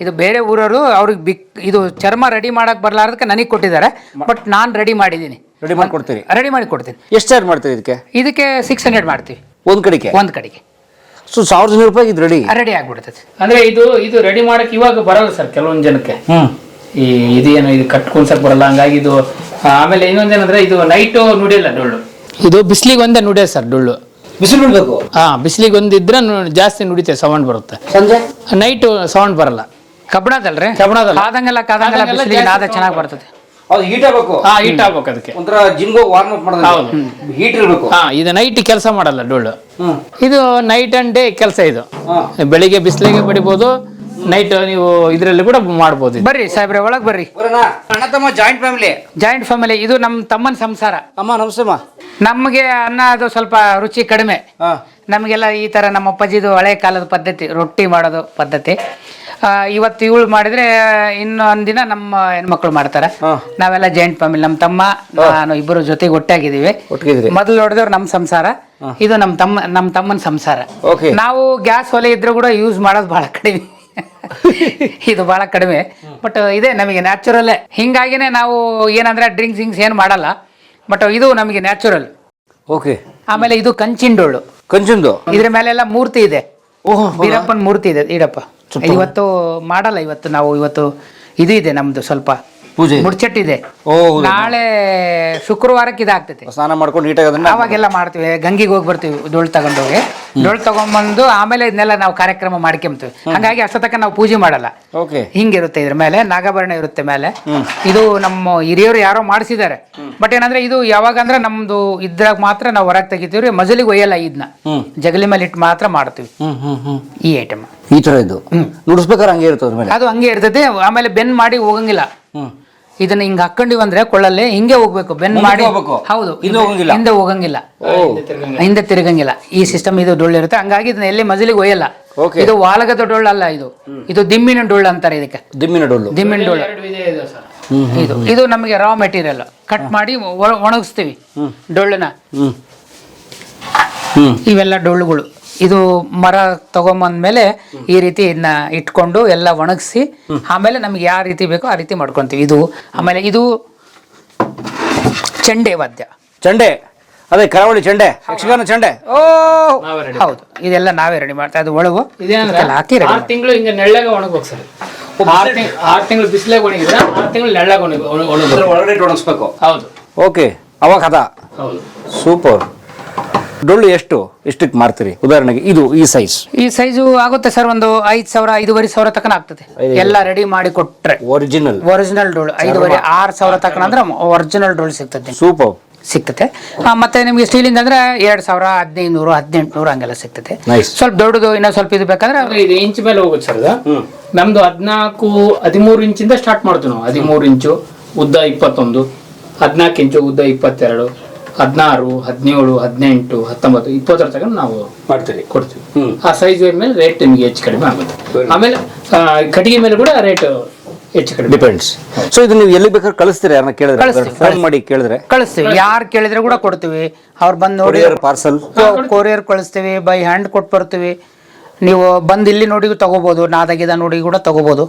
ಇದು ಬೇರೆ ಊರವರು ಅವ್ರಿಗೆ ಬಿಕ್ ಇದು ಚರ್ಮ ರೆಡಿ ಮಾಡಕ್ ಬರ್ಲಾರ್ದಕ್ಕೆ ನನಗೆ ಕೊಟ್ಟಿದ್ದಾರೆ. ಬಟ್ ನಾನು ರೆಡಿ ಮಾಡಿದ್ದೀನಿ. ರೆಡಿ ಮಾಡಿ ಕೊಡ್ತೀರಿ ರೆಡಿ ಮಾಡಿ ಕೊಡ್ತೀನಿ ಎಷ್ಟು ಚಾರ್ಜ್ ಮಾಡ್ತೀರಿ ಇದಕ್ಕೆ? ಇದಕ್ಕೆ ಸಿಕ್ಸ್ ಹಂಡ್ರೆಡ್ ಮಾಡ್ತೀವಿ. ಒಂದು ಕಡೆಗೆ? ಒಂದು ಕಡೆಗೆ. ಸೊ ಸಾವಿರದ ನೂರು ರೂಪಾಯಿ ಇದು ರೆಡಿ ರೆಡಿ ಆಗ್ಬಿಡ್ತದೆ. ಅಂದ್ರೆ ಇದು ಇದು ರೆಡಿ ಮಾಡಕ್ ಇವಾಗ ಬರಲ್ಲ ಸರ್ ಕೆಲವೊಂದು ಜನಕ್ಕೆ. ಹ್ಞೂ ಈ ಇದೇನು ಇದು ಕಟ್ಕೊಂಡ್ಸಕ್ ಬರಲ್ಲ ಹಂಗಾಗಿ ಇದು ಆಮೇಲೆ ಇನ್ನೊಂದೇನಂದ್ರೆ ಇದು ನೈಟ್ ನುಡಿಯಲ್ಲ ಡೊಳ್ಳು. ಇದು ಬಿಸಿಲಿಗೆ ಒಂದೇ ನುಡಿಯ ಸರ್ ಡೊಳ್ಳು. ಬಿಸಿಲು ಬಿಡಬೇಕು ಹಾ ಬಿಸಿಲಿಗೆ ಒಂದು ಇದ್ರೆ ನು- ಜಾಸ್ತಿ ನುಡಿತೆ ಸೌಂಡ್ ಬರುತ್ತೆ. ಸಂಜೆ? ನೈಟ್ ಸೌಂಡ್ ಬರಲ್ಲ. ಕಬ್ಬಣದಲ್ರಿ? ಕಬ್ಬಣದಲ್ಲ? ಕಾದಂಗೆಲ್ಲ ಕಾದಂಗೆಲ್ಲ ಬಿಸಿಲಿಗೆ ನಾದ ಚೆನ್ನಾಗಿ ಬರ್ತದೆ. ಅದು ಹೀಟ್ ಆಗಬೇಕು. ಹಾ ಹೀಟ್ ಆಗ್ಬೇಕು ಅದಕ್ಕೆ. ಒಂಥರ ಜಿಮ್ಗೆ ವಾರ್ಮ್ ಅಪ್ ಮಾಡೋದು ಹೌದು. ಹೀಟ್ ಇರಬೇಕು. ಹಾ ಇದು ನೈಟ್ ಕೆಲಸ ಮಾಡಲ್ಲ ಡೊಳ್ಳು. ಇದು ನೈಟ್ ಅಂಡ್ ಡೇ ಕೆಲಸ ಇದು. ಬೆಳಿಗ್ಗೆ ಬಿಸಿಲಿಗೆ ಬಡಿಬೋದು ನೈಟ್ ನೀವು ಇದರಲ್ಲಿ ಕೂಡ ಮಾಡ್ಬೋದು ಇದು. ಬರ್ರಿ ಸಾಹೇಬ್ರೆ ಒಳಗ್ ಬರ್ರಿ. ಅಣ್ಣ ತಮ್ಮ ಜಾಯಿಂಟ್ ಫ್ಯಾಮಿಲಿ ಜಾಯಿಂಟ್ ಫ್ಯಾಮಿಲಿ ಇದು ನಮ್ಮ ತಮ್ಮನ ಸಂಸಾರ. ಅಮ್ಮ ನಮಸ್ತೆ ಅಮ್ಮ. ನಮಗೆ ಅನ್ನ ಅದು ಸ್ವಲ್ಪ ರುಚಿ ಕಡಿಮೆ. ಹಾ. ನಮಗೆಲ್ಲ ಈ ಥರ ನಮ್ಮ ಅಪ್ಪಾಜಿದು ಹಳೆ ಕಾಲದ ಪದ್ಧತಿ ರೊಟ್ಟಿ ಮಾಡೋದು ಪದ್ಧತಿ. ಆ, ಇವತ್ತು ಇವಳು ಮಾಡಿದ್ರೆ ಇನ್ನೊಂದು ದಿನ ನಮ್ಮ ಹೆಣ್ಮಕ್ಳು ಮಾಡ್ತಾರೆ. ಹಾ. ನಾವೆಲ್ಲ ಜಾಯಿಂಟ್ ಫ್ಯಾಮಿಲಿ ನಮ್ಮ ತಮ್ಮ ನಾನು ಇಬ್ಬರು ಜೊತೆಗೆ ಒಟ್ಟಾಗಿದ್ದೀವಿ. ಒಟ್ಟಿಗಿದ್ರಿ ಮೊದಲು ನೋಡಿದವ್ರು ನಮ್ಮ ಸಂಸಾರ ಇದು ನಮ್ಮ ತಮ್ಮ ನಮ್ಮ ತಮ್ಮನ ಸಂಸಾರ. ಓಕೆ. ನಾವು ಗ್ಯಾಸ್ ಒಲೆ ಇದ್ರೂ ಕೂಡ ಯೂಸ್ ಮಾಡೋದು ಬಹಳ ಕಡಿಮೆ. ಇದು ಬಹಳ ಕಡಿಮೆ. ಬಟ್ ಇದೆ ನಮಗೆ ನ್ಯಾಚುರಲ್ಲೇ ಹಿಂಗಾಗಿನೇ ನಾವು ಏನಂದ್ರೆ ಡ್ರಿಂಕ್ಸ್ ಗಿಂಕ್ಸ್ ಏನು ಮಾಡಲ್ಲ. ಬಟ್ ಇದು ನಮಗೆ ನ್ಯಾಚುರಲ್ ಓಕೆ ಆಮೇಲೆ ಇದು ಕಂಚಿಂಡೋಳು. ಕಂಚಿಂದು ಇದ್ರ ಮೇಲೆಲ್ಲ ಮೂರ್ತಿ ಇದೆ. ಓಹೋ ವೀರಪ್ಪನ್ ಮೂರ್ತಿ ಇದೆ. ಈಡಪ್ಪ. ಇವತ್ತು ಮಾಡಲ್ಲ ಇವತ್ತು ನಾವು ಇವತ್ತು ಇದು ಇದೆ ನಮ್ದು ಸ್ವಲ್ಪ. ಪೂಜೆ ಮುಡ್ಚಟ್ಟಿದೆ. ಓ ಹೌದು. ನಾಳೆ ಶುಕ್ರವಾರಕ್ಕೆ ಇದಾಗ್ತೈತೆ ಸ್ನಾನ ಮಾಡ್ಕೊಂಡು ನೀಟಾಗಿ ಅದನ್ನ ಅವಾಗೆಲ್ಲ ಮಾಡ್ತೀವಿ. ಗಂಗಿಗೆ ಹೋಗಿ ಬರ್ತೀವಿ ಡೊಳ್ ತಗೊಂಡೋಗಿ. ಡೊಳ್ ತಗೊಂಡ್ಬಂದು ಆಮೇಲೆ ಇದನ್ನೆಲ್ಲ ನಾವು ಕಾರ್ಯಕ್ರಮ ಮಾಡ್ಕೊಂತೀವಿ ಹಂಗಾಗಿ ಅಷ್ಟೊತ್ತಕ ನಾವು ಪೂಜೆ ಮಾಡಲ್ಲ. ಓಕೆ. ಹಿಂಗಿರುತ್ತೆ ಇದ್ರ ಮೇಲೆ ನಾಗಾಭರಣ ಇರುತ್ತೆ ಮೇಲೆ. ಇದು ನಮ್ಮ ಹಿರಿಯರು ಯಾರೋ ಮಾಡಿಸಿದ್ದಾರೆ. ಬಟ್ ಏನಂದ್ರೆ ಇದು ಯಾವಾಗಂದ್ರೆ ನಮ್ದು ಇದ್ರಾಗ ಮಾತ್ರ ನಾವು ಹೊರಗೆ ತೆಗಿತೀವಿ ಮಜಲಿಗೆ ಒಯ್ಯಲ್ಲ ಇದನ್ನ ಹ್ಮ್. ಜಗಲಿ ಮೇಲೆ ಇಟ್ಟು ಮಾತ್ರ ಮಾಡ್ತೀವಿ. ಹ್ಮ್ ಹ್ಮ್ ಹ್ಮ್. ಈ ಐಟಮ್ ಈ ತರ ಇದು? ನುಡಿಸ್ಬೇಕಾದ್ರೆ ಹಂಗೆ ಇರ್ತದೆ ಮೇಲೆ? ಅದು ಹಂಗೆ ಇರ್ತದೆ ಆಮೇಲೆ ಬೆನ್ ಮಾಡಿ ಹೋಗಂಗಿಲ್ಲ. ಇದನ್ನ ಹಿಂಗ ಹಾಕೊಂಡಿವ್ ಬಂದ್ರೆ ಕೊಳ್ಳಲ್ಲಿ ಹಿಂಗೆ ಹೋಗ್ಬೇಕು. ಬೆನ್ ಮಾಡಿ ಹೋಗ್ಬೇಕು. ಹೌದು. ಹಿಂದೆ ಹೋಗಂಗಿಲ್ಲ. ಹಿಂದೆ ಹೋಗಂಗಿಲ್ಲ. ಹಿಂದೆ ತಿರುಗಂಗಿಲ್ಲ. ಈ ಸಿಸ್ಟಮ್ ಇದು ಡೊಳ್ಳು ಇರುತ್ತೆ. ಹಂಗಾಗಿ ಇದನ್ನ ಎಲ್ಲಿ ಮಜಲಿಗೆ ಒಯ್ಯಲ್ಲ. Okay. ಇದು ವಾಲಗದ ಡೊಳ್ಳಲ್ಲ ಇದು. ಇದು ದಿಮ್ಮಿನ ಡೊಳ್ಳು ಅಂತಾರೆ ಇದಕ್ಕೆ. ದಿಮ್ಮಿನ ಡೊಳ್ಳು. ದಿಮ್ಮಿನ ಡೊಳ್ಳು. ಎರಡು ವಿಧ ಇದೆ ಸರ್. ಇದು ಇದು ನಮಗೆ ರಾ ಮೆಟೀರಿಯಲ್ ಕಟ್ ಮಾಡಿ ಒಣಗಿಸ್ತೀವಿ ಡೊಳ್ಳನ್ನ ಹ್ಮ್. ಹ್ಮ್. ಇವೆಲ್ಲ ಡೊಳ್ಳುಗಳು. ಇದು ಮರ ತಗೊಂಬಂದ್ಮೇಲೆ ಈ ರೀತಿ ಇದನ್ನ ಇಟ್ಕೊಂಡು ಎಲ್ಲ ಒಣಗಿಸಿ ಆಮೇಲೆ ನಮ್ಗೆ ಯಾವ ರೀತಿ ಬೇಕೋ ಆ ರೀತಿ ಮಾಡ್ಕೊಂತೀವಿ. ಇದು ಆಮೇಲೆ ಇದು ಚೆಂಡೆ ವಾದ್ಯ. ಚಂಡೆ? ಅದೇ ಕರಾವಳಿ ಚಂಡೆ? ಯಕ್ಷಗಾನ ಚಂಡೆ? ಓ ನಾವೇ ready. ಹೌದು. ಇದೆಲ್ಲ ನಾವೇ ರೆಡಿ ಮಾಡ್ತಾ ಅದು ಒಳಗು ಇದೇನಂದ್ರೆ ಇದಕ್ಕೆಲ್ಲ ಹಾಕಿ ಆರು ತಿಂಗಳು ಹಿಂಗೆ ನೆಳ್ಳಾಗ ಒಣಗೋಗ್ ಸರ್. ಆರು ತಿಂಗಳು ಆರು ತಿಂಗಳು ಬಿಸಿಲಾಗ ಒಣಗಿದ್ರೆ ಆರು ತಿಂಗಳು ನೆಳ್ಳಾಗ ಒಣಗ ಒಳಗಡೆ ಒಣಗಿಸ್ಬೇಕು. ಹೌದು. ಓಕೆ ಅವಾಗ ಹದ. ಹೌದು. ಸೂಪರ್. ಡೊಳ್ಳು ಎಷ್ಟು? ಎಷ್ಟಕ್ಕೆ ಮಾರ್ತೀರಿ? ಉದಾಹರಣೆಗೆ ಇದು ಈ ಸೈಜ್ ಈ ಸೈಜು ಆಗುತ್ತೆ ಸರ್ ಒಂದು ಐದ್ ಸಾವಿರ ಐದುವರೆ ಸಾವಿರ ತಕನ ಆಗ್ತದೆ. ಎಲ್ಲ ರೆಡಿ ಮಾಡಿ ಕೊಟ್ರೆ. ಒರಿಜಿನಲ್ ಒರಿಜಿನಲ್ ಡೊಳ್ಳು ಐದುವರೆ ಆರು ಸಾವಿರ ತಕನ ಅಂದ್ರೆ ಒರಿಜಿನಲ್ ಡೋಳು ಸಿಗ್ತದೆ. ಸೂಪರ್ ಸಿಗ್ತದೆ. ಆ, ಮತ್ತೆ ನಿಮಗೆ ಸ್ಟೀಲಿಂದ ಅಂದ್ರೆ ಎರಡ್ ಸಾವಿರ ಹದಿನೈದು ನೂರು ಹದಿನೆಂಟು ನೂರು ಹಂಗೆಲ್ಲ ಸಿಗ್ತದೆ. ಸ್ವಲ್ಪ ದೊಡ್ಡದು ಇನ್ನ ಸ್ವಲ್ಪ ಇದು ಬೇಕಂದ್ರೆ ಇದು ಇಂಚ್ ಮೇಲೆ ಹೋಗುತ್ತೆ ಸರ್ ಇದು. ನಮ್ದು ಹದಿನಾಲ್ಕು ಹದಿಮೂರು ಇಂಚಿಂದ ಸ್ಟಾರ್ಟ್ ಮಾಡ್ತೀವಿ ನಾವು. ಹದಿಮೂರು ಇಂಚು ಉದ್ದ ಇಪ್ಪತ್ತೊಂದು ಹದಿನಾಲ್ಕು ಇಂಚು ಉದ್ದ ಇಪ್ಪತ್ತೆರಡು. ಹದಿನಾರು ಹದಿನೇಳು ಹದಿನೆಂಟು ಹತ್ತೊಂಬತ್ತು ಇಪ್ಪತ್ತರ ತನಕ ನಾವು ಮಾಡ್ತೀವಿ ಕೊಡ್ತೀವಿ. ಆ ಸೈಜ್ ಮೇಲೆ ರೇಟ್ ನಿಮಗೆ ಹೆಚ್ಚು ಕಡಿಮೆ ಆಗುತ್ತೆ. ಆಮೇಲೆ ಆ, ಕಟ್ಟಿಗೆ ಮೇಲೆ ಕೂಡ ರೇಟ್ ಹೆಚ್ಚು ಕಡಿಮೆ ಡಿಪೆಂಡ್ಸ್ ಸೊ ಇದು ನೀವು ಎಲ್ಲಿ ಬೇಕಾದ್ರೆ ಕಳಿಸ್ತೀರಾ? ಯಾರನ್ನ ಕೇಳಿದ್ರೆ? ಫೋನ್ ಮಾಡಿ ಕೇಳಿದ್ರೆ. ಕಳಿಸ್ತೀವಿ. ಯಾರು ಕೇಳಿದ್ರೆ ಕೂಡ ಕೊಡ್ತೀವಿ. ಅವ್ರು ಬಂದು ನೋಡಿ ಕೊರಿಯರ್ ಪಾರ್ಸಲ್ ಕೊರಿಯರ್ ಕಳಿಸ್ತೀವಿ ಬೈ ಹ್ಯಾಂಡ್ ಕೊಟ್ಟು ಬರ್ತೀವಿ. ನೀವು ಬಂದು ಇಲ್ಲಿ ನೋಡಿ ತಗೋಬಹುದು ನಾದಾಗಿದ ನೋಡಿ ಕೂಡ ತಗೋಬಹುದು.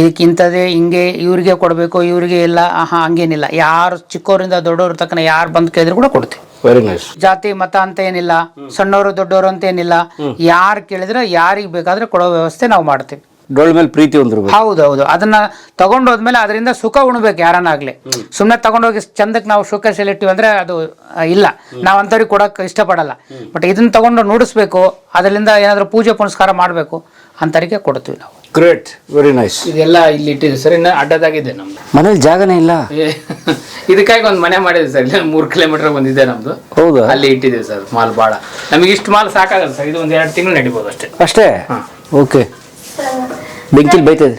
ಇದಕ್ಕಿಂತದೇ ಹಿಂಗೆ ಇವ್ರಿಗೆ ಕೊಡಬೇಕು ಇವ್ರಿಗೆ ಇಲ್ಲ ಆಹಾ ಹಂಗೇನಿಲ್ಲ. ಯಾರು ಚಿಕ್ಕವರಿಂದ ದೊಡ್ಡವ್ರ ತಕ್ಕನ ಯಾರು ಬಂದು ಕೇಳಿದ್ರು ಕೂಡ ಕೊಡ್ತೀವಿ. ವೆರಿ ನೈಸ್ ಜಾತಿ ಮತ ಅಂತ ಏನಿಲ್ಲ ಸಣ್ಣವರು ದೊಡ್ಡವರು ಅಂತ ಏನಿಲ್ಲ ಯಾರು ಕೇಳಿದ್ರೆ ಯಾರಿಗೆ ಬೇಕಾದ್ರೆ ಕೊಡೋ ವ್ಯವಸ್ಥೆ ನಾವು ಮಾಡ್ತೀವಿ. ಡೊಳ್ಳ ಮೇಲೆ ಪ್ರೀತಿ ಹೊಂದಿರ್ಬೇಕು. ಹೌದು ಹೌದು. ಅದನ್ನ ತಗೊಂಡೋದ್ಮೇಲೆ ಅದರಿಂದ ಸುಖ ಉಣ್ಬೇಕು ಯಾರನ್ನಾಗ್ಲಿ. ಸುಮ್ಮನೆ ತಗೊಂಡೋಗಿ ಚಂದಕ್ಕೆ ನಾವು ಸುಖ ಸೆಲೆಕ್ಟಿವ್ ಅಂದ್ರೆ ಅದು ಇಲ್ಲ. ನಾವು ಅಂಥವ್ರಿಗೆ ಕೊಡಕ್ ಇಷ್ಟಪಡಲ್ಲ. ಬಟ್ ಇದನ್ನ ತಗೊಂಡು ನುಡಿಸ್ಬೇಕು ಅದರಿಂದ ಏನಾದ್ರು ಪೂಜೆ ಪುನಸ್ಕಾರ ಮಾಡಬೇಕು ಅಂಥವ್ರಿಗೆ ಕೊಡ್ತೀವಿ ನಾವು. ಗ್ರೇಟ್ ವೆರಿ ನೈಸ್ ಇದೆಲ್ಲ ಇಲ್ಲಿ ಇಟ್ಟಿದೆ ಸರ್. ಇನ್ನು ಅಡ್ಡದಾಗಿದೆ ನಮ್ದು. ಮನೇಲಿ ಜಾಗನೇ ಇಲ್ಲ. ಏ, ಇದಕ್ಕಾಗಿ ಒಂದು ಮನೆ ಮಾಡಿದೆ ಸರ್. ಇಲ್ಲ ಮೂರು ಕಿಲೋಮೀಟರ್ ಬಂದಿದೆ ನಮ್ದು. ಹೌದಾ? ಅಲ್ಲಿ ಇಟ್ಟಿದ್ದೀವಿ ಸರ್ ಮಾಲ್ ಭಾಳ ನಮಗೆ ಇಷ್ಟು ಮಾಲ್ ಸಾಕಾಗಲ್ಲ ಸರ್. ಇದು ಒಂದು ಎರಡು ತಿಂಗಳು ನಡಿಬೋದು ಅಷ್ಟೇ. ಅಷ್ಟೇ? ಓಕೆ ಬೆಂಕಿಲ್ ಬೈತದೆ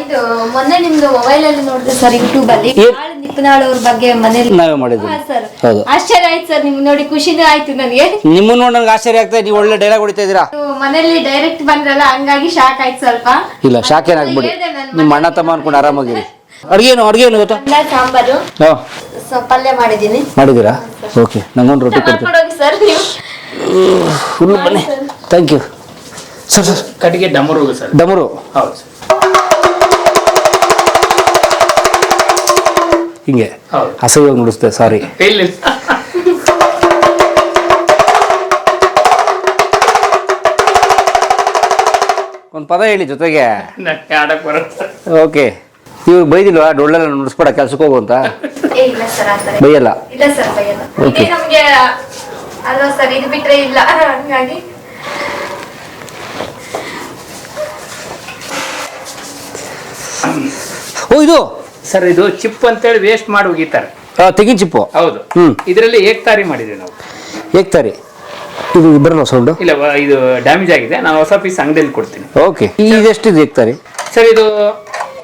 ಇದು ಮೊನ್ನೆ ನಿಮ್ದು ಮೊಬೈಲ್ ಅಲ್ಲಿ ನೋಡಿದೆ ಸರ್ ಯೂಟ್ಯೂಬ್ ಅಲ್ಲಿ. ಏನ್? ನಿಪುಣಾಳ್ ಅವ್ರ ಬಗ್ಗೆ ಮನೇಲಿ ನಾವೇ ಮಾಡಿದ್ವಿ ಸರ್ ಹೌದು. ಆಶ್ಚರ್ಯ ಆಯ್ತು ಸರ್ ನಿಮ್ಗೆ ನೋಡಿ ಖುಷಿನೂ ಆಯ್ತು ನನಗೆ. ನಿಮ್ಮ ನೋಡಿ ನನಗೆ ಆಶ್ಚರ್ಯ ಆಗ್ತದೆ ನೀವು ಒಳ್ಳೆ ಡೈಲಾಗ್ ಹೊಡಿತಾ ಇದ್ದೀರಾ? ಮನೇಲಿ ಡೈರೆಕ್ಟ್ ಬಂದ್ರಲ್ಲ ಹಂಗಾಗಿ ಶಾಕ್ ಆಯ್ತು ಸ್ವಲ್ಪ. ಇಲ್ಲ ಶಾಕ್ ಏನಾಗ್ಬಿಡಿ ನಿಮ್ಮ ಅಣ್ಣ ತಮ್ಮ ಅನ್ಕೊಂಡು ಆರಾಮಾಗಿರಿ. ಅವ್ರಿಗೆ ಏನು ಗೊತ್ತಾ? ಅನ್ನ ಸಾಂಬಾರು. ಹಾಂ. ಸ- ಪಲ್ಯ ಮಾಡಿದ್ದೀನಿ. ಮಾಡಿದ್ದೀರಾ? ಓಕೆ ನಂಗೊಂದು ರೊಟ್ಟಿ ಕೊಡ್ತೀನಿ. ಸರ್ ನೀವು. ಫುಲ್ ಬನ್ನಿ ಥ್ಯಾಂಕ್ ಯು ಸರ್ ಸರ್. ಕಟ್ಟಿಗೆ ಡಮರು ಸರ್. ಡಮರು. ಹೌದು ಸರ್. ಹಿಂಗೆ. ಹೌದು. ಅಸಹ್ಯವಾಗಿ ನುಡಿಸ್ತೆ ಸಾರಿ. ಇಲ್ಲ ಒಂದು ಪದ ಹೇಳಿ ಜೊತೆಗೆ. ನನಗೆ ಆಡಕ್ಕೆ ಬರುತ್ತೆ ಓಕೆ. ನೀವು ಬೈದಿಲ್ವಾ? ಡೊಳ್ಳೆಲ್ಲ ನುಡಿಸ್ಬೇಡ ಕೆಲ್ಸಕ್ಕೆ ಹೋಗು ಅಂತ? ಏ, ಇಲ್ಲ ಸರ್ ಆತರ ಬೈಯಲ್ಲ? ಇಲ್ಲ ಸರ್ ಭಯನ Okay. ಇದೇ ನಮ್ಗೆ ಅಲ್ವಾ ಸರ್ ಇದು ಬಿಟ್ರೆ ಇಲ್ಲ. ಹಂಗಾಗಿ ಓ ಇದು ಸರ್ ಇದು ಚಿಪ್ ಅಂತೇಳಿ ವೇಸ್ಟ್ ಮಾಡಿ ಹೋಗಿತಾರೆ ತೆಗಿನ ಚಿಪ್ಪು. ಹೌದು. ಹ್ಮ್. ಇದರಲ್ಲಿ ಏಕ್ತಾರಿ ಮಾಡಿದ್ವಿ ನಾವು. ಏಕ್ತಾರಿ. ಇದು ಬರಲ್ಲ ಸೌಂಡು? ಇಲ್ಲ ವ- ಇದು ಡ್ಯಾಮೇಜ್ ಆಗಿದೆ. ನಾನು ಹೊಸ ಪೀಸ್ ಅಂಗಡಿಯಲ್ಲಿ ಕೊಡ್ತೀನಿ. ಓಕೆ. ಇದೆಷ್ಟು ಇದು ಏಕ್ತಾರಿ? ಸರ್ ಇದು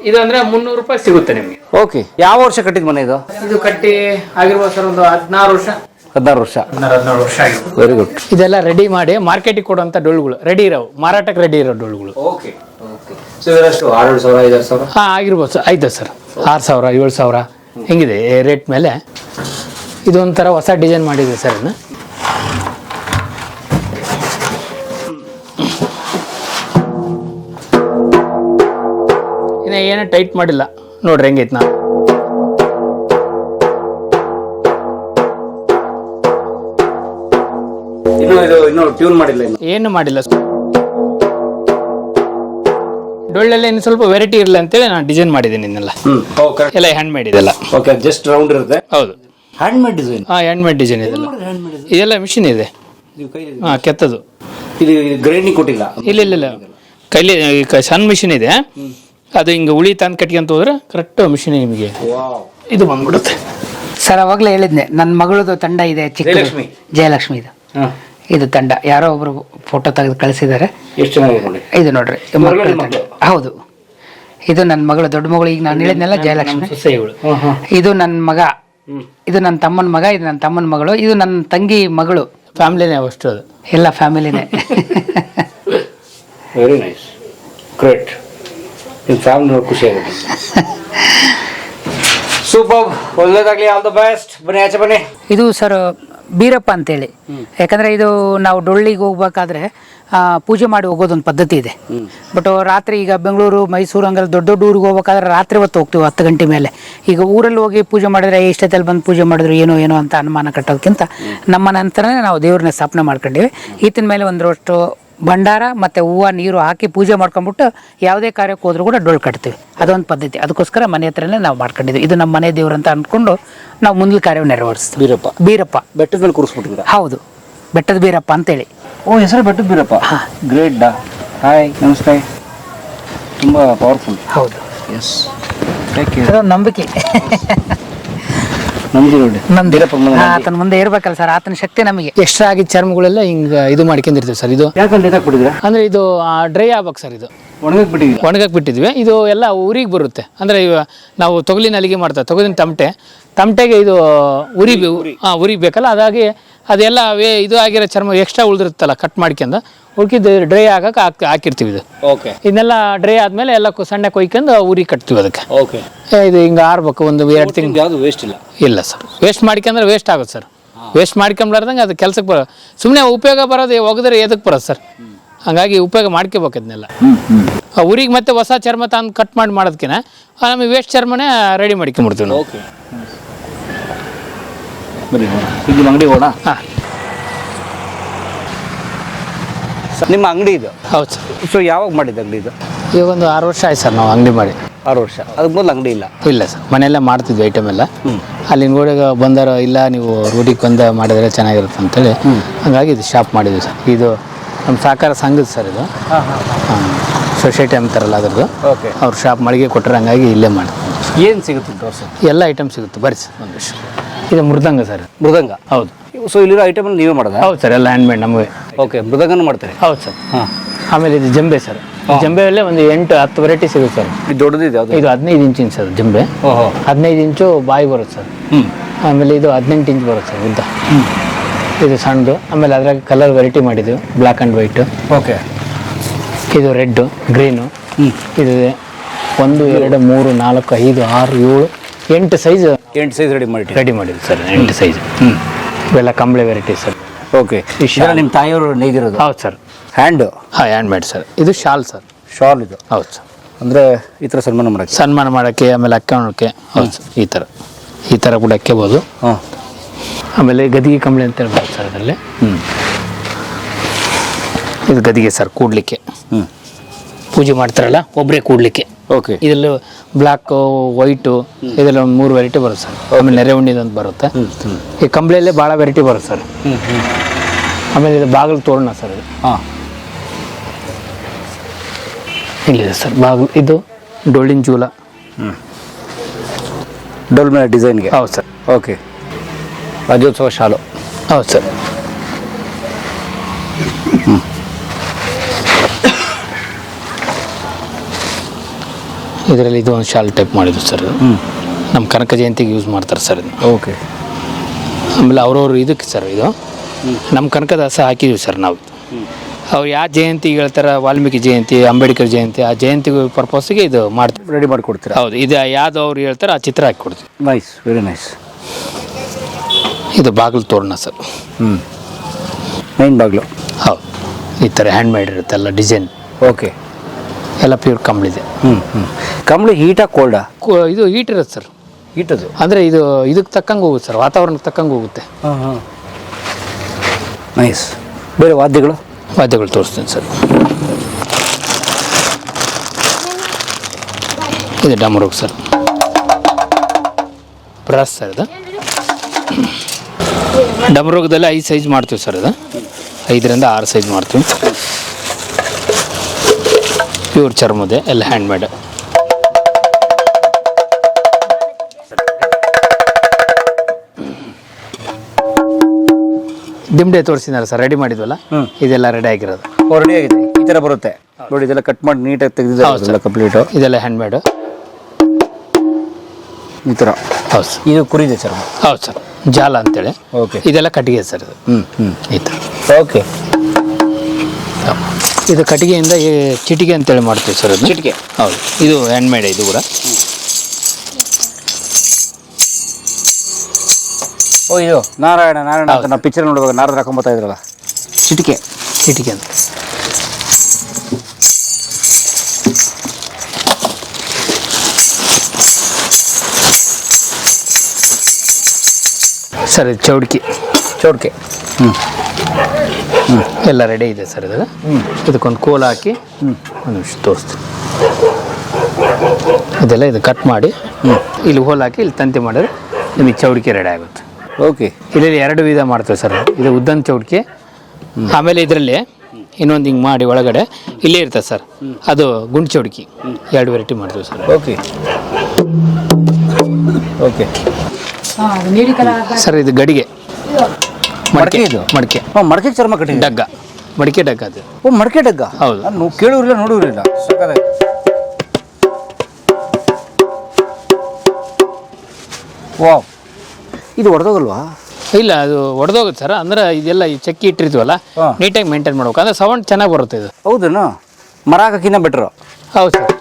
ಇದು ಅಂದ್ರೆ ಮುನ್ನೂರು ರೂಪಾಯಿ ಸಿಗುತ್ತೆ ನಿಮಗೆ. ಓಕೆ. ಯಾವ ವರ್ಷ ಕಟ್ಟಿದ ಮನೆ ಇದು? ಇದು ಕಟ್ಟಿ ಆಗಿರ್ಬೋದು ಸರ್ ಒಂದು ಹದಿನಾರು ವರ್ಷ. ಹದಿನಾರು ವರ್ಷ. ಹದಿನಾರು ಹದಿನಾರು ವರ್ಷ ಆಗಿದೆ. ವೆರಿ ಗುಡ್ ಇದೆಲ್ಲ ರೆಡಿ ಮಾಡಿ ಮಾರ್ಕೆಟಿಗೆ ಕೊಡುವಂತ ಡೊಳ್ಳುಗಳು. ರೆಡಿ ಇರೋವು. ಮಾರಾಟಕ್ಕೆ ರೆಡಿ ಇರೋ ಡೊಳ್ಳುಗಳು. ಓಕೆ. ಸೊ ಇದರಷ್ಟು ಆರು ಸಾವಿರ ಐದಾರು ಸಾವಿರ? ಹಾಂ ಆಗಿರ್ಬೋದು ಸರ್. ಆಯ್ತು ಸರ್. ಆರು ಸಾವಿರ ಏಳು ಸಾವಿರ. ಹೆಂಗಿದೆ? ರೇಟ್ ಮೇಲೆ? ಇದೊಂಥರ ಹೊಸ ಡಿಸೈನ್ ಮಾಡಿದೆ ಸರ್ ಇದನ್ನ. ಇನ್ನು ಏನೂ ಟೈಟ್ ಮಾಡಿಲ್ಲ. ನೋಡ್ರಿ ಹೆಂಗೈತೆ ನಾ ಇನ್ನು ಇದು ಇನ್ನು ಟ್ಯೂನ್ ಮಾಡಿಲ್ಲ ಇನ್ನು. ಏನು ಮಾಡಿಲ್ಲ ಡೊಳ್ಳಲ್ಲಿ ಇನ್ನು ಸ್ವಲ್ಪ ವೆರೈಟಿ ಇರಲಿ ಅಂತೇಳಿ ನಾನು ಡಿಸೈನ್ ಮಾಡಿದ್ದೀನಿ ಇನ್ನೆಲ್ಲ. ಎಲ್ಲ ಹ್ಯಾಂಡ್ ಮೇಡ್ ಇದೆಲ್ಲ. ಓಕೆ ಜಸ್ಟ್ ರೌಂಡ್ ಇರುತ್ತೆ. ಹೌದು. ಹ್ಯಾಂಡ್ ಮೇಡ್ ಡಿಸೈನ್ ಹಾ ಹ್ಯಾಂಡ್ ಮೇಡ್ ಡಿಸೈನ್ ಇದೆಲ್ಲ. ಇದೆಲ್ಲ ಮಿಷಿನ್ ಇದೆ. ಹಾ ಕೆತ್ತದು. ಇದು ಗ್ರೈಂಡಿಂಗ್ ಕೊಟ್ಟಿಲ್ಲ. ಇಲ್ಲ ಇಲ್ಲ ಇಲ್ಲ. ಕೈಲಿ ಈ ಸಣ್ಣ ಮಿಷಿನ್ ಇದೆ. ಅದು ಹಿಂಗೆ ಉಳಿ ತಂದು ಕಟ್ಕೊಂತ ಹೋದ್ರೆ ಕರೆಕ್ಟ್ ಮಿಷಿನ್ ನಿಮಗೆ. ಇದು ಬಂದ್ಬಿಡುತ್ತೆ. ಸರ್ ಅವಾಗಲೇ ಹೇಳಿದ್ನೆ ನನ್ನ ಮಗಳದು ತಂಡ ಇದೆ ಚಿಕ್ಕ ಜಯಲಕ್ಷ್ಮಿ. ಜಯಲಕ್ಷ್ಮಿ ಇದು. ಇದು ತಂಡ. ಯಾರೋ ಒಬ್ರು ಫೋಟೋ ತೆಗೆದು ಕಳಿಸಿದ್ದಾರೆ ಎಷ್ಟು ಚೆನ್ನಾಗಿದೆ ಇದು ನೋಡ್ರಿ ಮಕ್ಕಳ ತಂಡ. ಹೌದು. ಇದು ನನ್ನ ಮಗಳು ದೊಡ್ಡ ಮಗಳು ಈಗ ನಾನು ಹೇಳಿದ್ನೆಲ್ಲ ಜಯಲಕ್ಷ್ಮಿ. ಸೊಸೆಗಳು ಇದು ನನ್ನ ಮಗ. ಇದು ನನ್ನ ತಮ್ಮನ ಮಗ ಇದು ನನ್ನ ತಮ್ಮನ ಮಗಳು ಇದು ನನ್ನ ತಂಗಿ ಮಗಳು. ಫ್ಯಾಮಿಲಿನೇ ಅಷ್ಟು ಅದು. ಎಲ್ಲ ಫ್ಯಾಮಿಲಿನೇ. ವೆರಿ ನೈಸ್ ಗ್ರೇಟ್ ನಿಮ್ಮ ಫ್ಯಾಮಿಲಿ ನೋಡಿ ಖುಷಿ ಆಗುತ್ತೆ. ಸೂಪರ್ ಒಳ್ಳೇದಾಗ್ಲಿ ಆಲ್ ದ ಬೆಸ್ಟ್ ಬನ್ನಿ ಆಚೆ ಬನ್ನಿ. ಇದು ಸರ್ ಬೀರಪ್ಪ ಅಂತೇಳಿ. ಯಾಕಂದ್ರೆ ಇದು ನಾವು ಡೊಳ್ಳಿಗೆ ಹೋಗ್ಬೇಕಾದ್ರೆ ಪೂಜೆ ಮಾಡಿ ಹೋಗೋದೊಂದು ಪದ್ಧತಿ ಇದೆ. ಬಟ್ ರಾತ್ರಿ ಈಗ ಬೆಂಗಳೂರು ಮೈಸೂರು ಹಂಗೆಲ್ಲ ದೊಡ್ಡ ದೊಡ್ಡ ಊರಿಗೆ ಹೋಗ್ಬೇಕಾದ್ರೆ ರಾತ್ರಿ ಹೊತ್ತು ಹೋಗ್ತೀವಿ ಹತ್ತು ಗಂಟೆ ಮೇಲೆ. ಈಗ ಊರಲ್ಲಿ ಹೋಗಿ ಪೂಜೆ ಮಾಡಿದ್ರೆ ಇಷ್ಟೊತ್ತಲ್ಲಿ ಬಂದು ಪೂಜೆ ಮಾಡಿದ್ರು ಏನೋ ಏನೋ ಅಂತ ಅನುಮಾನ ಕಟ್ಟೋದಕ್ಕಿಂತ ನಮ್ಮ ನಂತರನೇ ನಾವು ದೇವ್ರನ್ನ ಸ್ಥಾಪನೆ ಮಾಡ್ಕೊಂಡಿವಿ. ಈತನ ಮೇಲೆ ಒಂದರಷ್ಟು ಭಂಡಾರ ಮತ್ತು ಹೂವು ನೀರು ಹಾಕಿ ಪೂಜೆ ಮಾಡ್ಕೊಂಡ್ಬಿಟ್ಟು ಯಾವುದೇ ಕಾರ್ಯಕ್ಕೆ ಹೋದ್ರೂ ಕೂಡ ಡೊಳ್ಳು ಕಟ್ತೀವಿ. ಅದೊಂದು ಪದ್ಧತಿ. ಅದಕ್ಕೋಸ್ಕರ ಮನೆ ಹತ್ರನೇ ನಾವು ಮಾಡ್ಕೊಂಡಿದ್ವಿ. ಇದು ನಮ್ಮ ಮನೆ ದೇವ್ರು ಅಂತ ಅಂದ್ಕೊಂಡು ನಾವು ಮುಂದಿನ ಕಾರ್ಯ ನೆರವೇರಿಸ್ತೀವಿ. ಬೀರಪ್ಪ. ಬೀರಪ್ಪ. ಬೆಟ್ಟದ ಮೇಲೆ ಕೂರಿಸ್ಬಿಟ್ಟಿದ್ದೀರಾ? ಹೌದು. ಬೆಟ್ಟದ ಬೀರಪ್ಪ ಅಂತೇಳಿ. ಓ ಹೆಸರು ಬೆಟ್ಟದ ಬೀರಪ್ಪ. ಗ್ರೇಟ್ ಡಾ. ಹಾಯ್ ನಮಸ್ತೆ. ತುಂಬ ಪವರ್ಫುಲ್ ಹೌದು. ಎಸ್ ಥ್ಯಾಂಕ್ ಯು ನಂಬಿಕೆ. ನೋಡಿ. ಬೀರಪ್ಪ ಆತನ ಮುಂದೆ ಇರ್ಬೇಕಲ್ಲ ಸರ್ ಆತನ ಶಕ್ತಿ ನಮಗೆ. ಎಕ್ಸ್ಟ್ರಾ ಆಗಿ ಚರ್ಮಗಳೆಲ್ಲ ಹಿಂಗೆ ಇದು ಮಾಡ್ಕೊಂಡಿರ್ತೀವಿ ಸರ್ ಇದು. ಯಾಕಂದ್ರೆ ಅಂದರೆ ಇದು ಡ್ರೈ ಆಗ್ಬೇಕು ಸರ್ ಇದು. ಒಣಗಕ್ಕೆ ಬಿಟ್ಟಿದ್ವಿ. ಇದು ಎಲ್ಲ ಊರಿಗೆ ಬರುತ್ತೆ. ಅಂದರೆ ಇವ ನಾವು ತೊಗಲಿನ ಅಲಿಗೆ ಮಾಡ್ತಾರೆ ತೊಗಲಿನ ತಮಟೆ ತಮಟೆಗೆ ಇದು ಉರಿ ಹಾಂ ಉರಿ ಬೇಕಲ್ಲ ಅದಾಗಿ ಅದೆಲ್ಲ ವೇ ಇದು ಆಗಿರೋ ಚರ್ಮ ಎಕ್ಸ್ಟ್ರಾ ಉಳಿದಿರುತ್ತಲ್ಲ ಕಟ್ ಮಾಡ್ಕೊಂಡು ಉಳ್ಕಿದ್ದು ಡ್ರೈ ಆಗಕ್ಕೆ ಹಾಕ್ ಹಾಕಿರ್ತೀವಿ ಇದು. ಓಕೆ. ಇದನ್ನೆಲ್ಲ ಡ್ರೈ ಆದಮೇಲೆ ಎಲ್ಲ ಕು- ಸಣ್ಣ ಕೊಯ್ಕೊಂಡು ಉರಿ ಕಟ್ತೀವಿ ಅದಕ್ಕೆ. ಓಕೆ. ಏ, ಇದು ಹಿಂಗೆ ಆರ್ಬೇಕು ಒಂದು ಎರಡು ತಿಂಗಳು ಯಾವುದು ವೇಸ್ಟ್ ಇಲ್ಲ? ಇಲ್ಲ ಸರ್ ವೇಸ್ಟ್ ಮಾಡ್ಕೊಂಡ್ರೆ ವೇಸ್ಟ್ ಆಗುತ್ತೆ ಸರ್ ವೇಸ್ಟ್ ಮಾಡ್ಕೊಂಬಾರ್ದಂಗೆ ಅದು ಕೆಲ್ಸಕ್ಕೆ ಬರೋ ಸುಮ್ಮನೆ ಉಪಯೋಗ ಬರೋದು ಒಗದ್ರೆ ಎದಕ್ಕೆ ಬರೋದು ಸರ್ ಹಂಗಾಗಿ ಉಪಯೋಗ ಮಾಡ್ಕೋಬೇಕು ಅದನ್ನೆಲ್ಲ ಊರಿಗೆ ಮತ್ತೆ ಹೊಸ ಚರ್ಮ ತಂದು ಕಟ್ ಮಾಡಿ ಮಾಡೋದಕ್ಕಿಂತ ನಮಗೆ ವೇಸ್ಟ್ ಚರ್ಮನೇ ರೆಡಿ ಮಾಡ್ಕೊಂಬಿಡ್ತೀವಿ ನಾವು. ಓಕೆ ಅಂಗಡಿ ಹೋಣ ಹಾಂ. ನಿಮ್ಮ ಅಂಗಡಿ ಇದು? ಹೌದು ಸರ್. ಸೊ ಯಾವಾಗ ಮಾಡಿದ್ದು ಅಂಗಡಿ ಇದು? ಈಗ ಒಂದು ಆರು ವರ್ಷ ಆಯ್ತು ಸರ್ ನಾವು ಅಂಗಡಿ ಮಾಡಿ. ಆರು ವರ್ಷ. ಅದಕ್ಕೆ ಮೊದಲು ಅಂಗಡಿ ಇಲ್ಲ? ಇಲ್ಲ ಸರ್. ಮನೆಯಲ್ಲೇ ಮಾಡ್ತಿದ್ವಿ ಐಟಮ್ ಎಲ್ಲ. ಅಲ್ಲಿ ಗೋಡೆಗೆ ಬಂದಾರ ಇಲ್ಲ ನೀವು ರೂಢಿಗೆ ಬಂದ ಮಾಡಿದ್ರೆ ಚೆನ್ನಾಗಿರುತ್ತೆ ಅಂತೇಳಿ ಹಂಗಾಗಿ ಇದು ಶಾಪ್ ಮಾಡಿದ್ವಿ ಸರ್. ಇದು ನಮ್ಮ ಸಹಕಾರ ಸಂಘದ ಸರ್ ಇದು. ಸೊಸೈಟಿ ಅಂತಾರಲ್ಲ ಅದ್ರದ್ದು. ಓಕೆ. ಅವ್ರು ಶಾಪ್ ಮಳಿಗೆ ಕೊಟ್ಟರೆ ಹಂಗಾಗಿ ಇಲ್ಲೇ ಮಾಡ್ತೀವಿ ಏನು ಸಿಗುತ್ತೆ ಸರ್? ಎಲ್ಲ ಐಟಮ್ ಸಿಗುತ್ತೆ ಬರ್ರಿ ಸರ್ ಒಂದು ವಿಷಯ. ಇದು ಮೃದಂಗ ಸರ್. ಮೃದಂಗ? ಹೌದು. ಸೊ ಇಲ್ಲಿರೋ ಐಟಮ್ ನೀವೇ ಮಾಡೋದು? ಹೌದು ಸರ್ ಎಲ್ಲ ಹ್ಯಾಂಡ್ಮೇಡ್ ನಮಗೆ. ಓಕೆ ಮೃದಂಗನೂ ಮಾಡ್ತಾರೆ? ಹೌದು ಸರ್. ಹಾಂ. ಆಮೇಲೆ ಇದು ಜಂಬೆ ಸರ್. ಜಂಬೆಯಲ್ಲೇ ಒಂದು ಎಂಟು ಹತ್ತು ವೆರೈಟಿ ಸಿಗುತ್ತೆ ಸರ್. ಇದು ದೊಡ್ಡದಿದೆ ಯಾವುದು? ಇದು ಹದಿನೈದು ಇಂಚಿನ ಸರ್ ಜಂಬೆ. ಹದಿನೈದು ಇಂಚು ಬಾಯಿ ಬರುತ್ತೆ ಸರ್. ಹ್ಞೂ ಆಮೇಲೆ ಇದು ಹದಿನೆಂಟು ಇಂಚ್ ಬರುತ್ತೆ ಸರ್ ಉದ್ದ. ಇದು ಸಣ್ಣದು. ಆಮೇಲೆ ಅದ್ರಾಗ ಕಲರ್ ವೆರೈಟಿ ಮಾಡಿದ್ವಿ ಬ್ಲ್ಯಾಕ್ ಆ್ಯಂಡ್ ವೈಟು ಓಕೆ ಇದು ರೆಡ್ಡು ಗ್ರೀನು ಇದು ಒಂದು ಎರಡು ಮೂರು ನಾಲ್ಕು ಐದು ಆರು ಏಳು ಎಂಟು ಸೈಜ್ ಎಂಟು ಸೈಜ್ ರೆಡಿ ಮಾಡಿ ರೆಡಿ ಮಾಡಿದ್ವಿ ಸರ್ ಎಂಟು ಸೈಜ್ ಹ್ಞೂ ಇವೆಲ್ಲ ಕಂಬಳಿ ವೆರೈಟಿ ಸರ್. ಓಕೆ. ನಿಮ್ಮ ತಾಯಿಯವರು ನೇಯ್ದಿರೋದು ಹೌದು ಸರ್. ಹ್ಯಾಂಡು ಹಾಂ ಹ್ಯಾಂಡ್ ಮೇಡ್ ಸರ್. ಇದು ಶಾಲ್ ಸರ್. ಶಾಲ್ ಇದು? ಹೌದು ಸರ್. ಅಂದರೆ ಈ ಥರ ಸನ್ಮಾನ ಮಾಡೋಕ್ಕೆ? ಸನ್ಮಾನ ಮಾಡೋಕ್ಕೆ ಆಮೇಲೆ ಅಕ್ಕಣಕ್ಕೆ ಹೌದು ಸರ್. ಈ ಥರ ಈ ಥರ ಕೂಡ ಅಕ್ಕಬೋದು. ಹಾಂ. ಆಮೇಲೆ ಗದಿಗೆ ಕಂಬಳಿ ಅಂತ ಹೇಳ್ಬೋದು ಸರ್ ಅದರಲ್ಲಿ ಹ್ಞೂ ಇದು ಗದಿಗೆ ಸರ್ ಕೂಡಲಿಕ್ಕೆ. ಹ್ಞೂ ಪೂಜೆ ಮಾಡ್ತಾರಲ್ಲ ಒಬ್ಬರೇ ಕೂಡಲಿಕ್ಕೆ. ಓಕೆ ಇದರಲ್ಲಿ ಬ್ಲ್ಯಾಕು ವೈಟು ಇದೆಲ್ಲ ಒಂದು ಮೂರು ವೆರೈಟಿ ಬರುತ್ತೆ ಸರ್. ಆಮೇಲೆ ನೆರೆ ಅಂತ ಬರುತ್ತೆ. ಈ ಕಂಬಳಿಯಲ್ಲೇ ಭಾಳ ವೆರೈಟಿ ಬರುತ್ತೆ ಸರ್. ಹ್ಞೂ ಹ್ಞೂ ಆಮೇಲೆ ಇದು ಬಾಗಿಲು ತೋರಣ ಸರ್ ಇದು. ಹಾಂ. ಇಲ್ಲಿದೆ ಸರ್ ಬಾಗಿಲು. ಇದು ಡೊಳ್ಳಿನ ಜೂಲ ಡೋಲ್ ಮೇಲೆ ಡಿಸೈನ್ಗೆ ಹೌದು ಸರ್. ಓಕೆ ರಾಜ್ಯೋತ್ಸವ ಶಾಲು. ಹೌದು ಸರ್. ಇದರಲ್ಲಿ ಇದು ಒಂದು ಶಾಲ್ ಟೈಪ್ ಮಾಡಿದ್ದು ಸರ್. ನಮ್ಮ ಕನಕ ಜಯಂತಿಗೆ ಯೂಸ್ ಮಾಡ್ತಾರೆ ಸರ್ ಇದು ಓಕೆ. ಆಮೇಲೆ ಅವ್ರವ್ರು ಇದಕ್ಕೆ ಸರ್ ಇದು. ನಮ್ಮ ಕನಕದಾಸ ಹಾಕಿದ್ವಿ ಸರ್ ನಾವು. ಅವ್ರು ಯಾವ ಜಯಂತಿ ಹೇಳ್ತಾರೆ ವಾಲ್ಮೀಕಿ ಜಯಂತಿ ಅಂಬೇಡ್ಕರ್ ಜಯಂತಿ ಆ ಜಯಂತಿ ಪರ್ಪಸ್ಗೆ ಇದು ಮಾಡ್ತೀವಿ. ರೆಡಿ ಮಾಡಿಕೊಡ್ತೀರಾ? ಹೌದು ಇದು ಯಾವ್ದು ಅವ್ರು ಹೇಳ್ತಾರೆ ಆ ಚಿತ್ರ ಹಾಕಿ ಕೊಡ್ತೀವಿ ನೈಸ್ ವೆರಿ ನೈಸ್ ಇದು ಬಾಗಿಲು ತೋರಣ ಸರ್. ಹ್ಞೂ ಮೈನ್ ಬಾಗಿಲು. ಹೌದು. ಈ ಥರ ಹ್ಯಾಂಡ್ ಮೇಡ್ ಇರುತ್ತೆ ಎಲ್ಲ ಡಿಸೈನ್ ಓಕೆ ಎಲ್ಲ ಪ್ಯೂರ್ ಕಂಬಳಿದೆ ಹ್ಞೂ ಹ್ಞೂ ಕಂಬಳಿ ಹೀಟಾ ಕೋಲ್ಡಾ ಇದು ಹೀಟ್ ಇರುತ್ತೆ ಸರ್. ಹೀಟದು ಅಂದರೆ ಇದು ಇದಕ್ಕೆ ತಕ್ಕಂಗೆ ಹೋಗುತ್ತೆ ಸರ್ ವಾತಾವರಣಕ್ಕೆ ತಕ್ಕಂಗೆ ಹೋಗುತ್ತೆ. ಹಾಂ ಹಾಂ. ನೈಸ್ ಬೇರೆ ವಾದ್ಯಗಳು? ವಾದ್ಯಗಳು ತೋರಿಸ್ತೀನಿ ಸರ್. ಇದು ಡಮರೋಗ್ ಸರ್. ಬ್ರಾಸ್ ಸರ್ ಇದು. ಡಮರುಗದಲ್ಲಿ ಐದು ಸೈಜ್ ಮಾಡ್ತೀವಿ ಸರ್ ಅದು ಐದರಿಂದ ಆರು ಸೈಜ್ ಮಾಡ್ತೀವಿ. ಪ್ಯೂರ್ ಚರ್ಮದೆ ಎಲ್ಲ ಹ್ಯಾಂಡ್ ಮೇಡ್ ದಿಂಬೆ ತೋರಿಸಿದಾರೆ ಸರ್ ರೆಡಿ ಮಾಡಿದ್ವಲ್ಲ? ಇದೆಲ್ಲ ರೆಡಿ ಆಗಿರೋದು. ಓ ರೆಡಿ ಆಗಿದೆ. ಈ ಥರ ಬರುತ್ತೆ. ನೋಡಿ ಇದೆಲ್ಲ ಕಟ್ ಮಾಡಿ ನೀಟಾಗಿ ತೆಗೆದಿದ್ದಾರೆ. ಕಂಪ್ಲೀಟು ಇದೆಲ್ಲ ಹ್ಯಾಂಡ್ ಮೇಡ್ ಈ ಥರ ಹೌದು ಸರ್. ಇದು ಕುರಿದೆ ಸರ್ ಹೌದು ಸರ್. ಜಾಲ ಅಂತೇಳಿ. ಓಕೆ. ಇದೆಲ್ಲ ಕಟ್ಟಿಗೆ ಸರ್ ಇದು. ಹ್ಞೂ ಹ್ಞೂ ಈ ಥರ. ಓಕೆ. ಇದು ಕಟ್ಟಿಗೆಯಿಂದ ಈ ಚಿಟಿಕೆ ಅಂತೇಳಿ ಮಾಡ್ತೀವಿ ಸರ್ ಅದು ಚಿಟಿಕೆ ಹೌದು. ಇದು ಹ್ಯಾಂಡ್ ಮೇಡ್ ಇದು ಕೂಡ. ಓ ಇದು ನಾರಾಯಣ ನಾರಾಯಣ ಅಂತ ನಾವು ಪಿಕ್ಚರ್ ನೋಡುವಾಗ ನಾರದ ಹಾಕೊಂಬತ್ತಾ ಇದ್ರಲ್ಲ? ಚಿಟಿಕೆ. ಚಿಟಿಕೆ ಅಂತ. ಸರ್ ಇದು ಚೌಡ್ಕಿ. ಚೌಡ್ಕೆ. ಹ್ಞೂ ಎಲ್ಲ ರೆಡಿ ಇದೆ ಸರ್ ಇದು. ಇದಕ್ಕೊಂದು ಕೋಲ ಹಾಕಿ ಒಂದು ನಿಮಿಷ ತೋರಿಸ್ತೀನಿ. ಇದೆಲ್ಲ ಇದು ಕಟ್ ಮಾಡಿ ಇಲ್ಲಿ ಹೋಲ್ ಹಾಕಿ ಇಲ್ಲಿ ತಂತಿ ಮಾಡಿದ್ರೆ ನಿಮಗೆ ಚೌಡಿಕೆ ರೆಡಿ ಆಗುತ್ತೆ. ಓಕೆ. ಇಲ್ಲಿ ಎರಡು ವಿಧ ಮಾಡ್ತೇವೆ ಸರ್. ಇದು ಉದ್ದನ ಚೌಡಿಕೆ ಆಮೇಲೆ ಇದರಲ್ಲಿ ಇನ್ನೊಂದು ಹಿಂಗೆ ಮಾಡಿ ಒಳಗಡೆ ಇಲ್ಲೇ ಇರ್ತದೆ ಸರ್. ಅದು ಗುಂಡು ಚೌಡಿಕೆ. ಎರಡು ವೆರೈಟಿ ಮಾಡ್ತೀವಿ ಸರ್. ಓಕೆ. ಓಕೆ. ಸರ್ ಇದು ಗಡಿಗೆ. ಮಡಕೆ. ಇದು? ಮಡಿಕೆ. ಮಡಕೆ ಚರ್ಮ ಕಟ್ಟಿ ಡಗ್ಗ. ಮಡಿಕೆ ಡಗ್ಗ ಅದು. ಓ ಮಡಕೆ ಡಗ್ಗ? ಹೌದು. ನಾನು ಕೇಳೋರಿಲ್ಲ ನೋಡೋರಿಲ್ಲ ವಾವ್. ಇದು ಹೊಡೆದೋಗಲ್ವಾ ಇಲ್ಲ ಅದು ಒಡೆದೋಗುತ್ತೆ ಸರ್. ಅಂದ್ರೆ ಇದೆಲ್ಲ ಈ ಚಕ್ಕಿ ಇಟ್ಟಿರ್ತೀವಲ್ಲ. ನೀಟಾಗಿ ಮೇಂಟೈನ್ ಮಾಡ್ಬೇಕು. ಅಂದ್ರೆ ಸೌಂಡ್ ಚೆನ್ನಾಗಿ ಬರುತ್ತೆ ಇದು. ಹೌದೇನು? ಮರ ಹಾಕಕ್ಕಿಂತ ಬೆಟ್ರು ಹೌದು ಸರ್.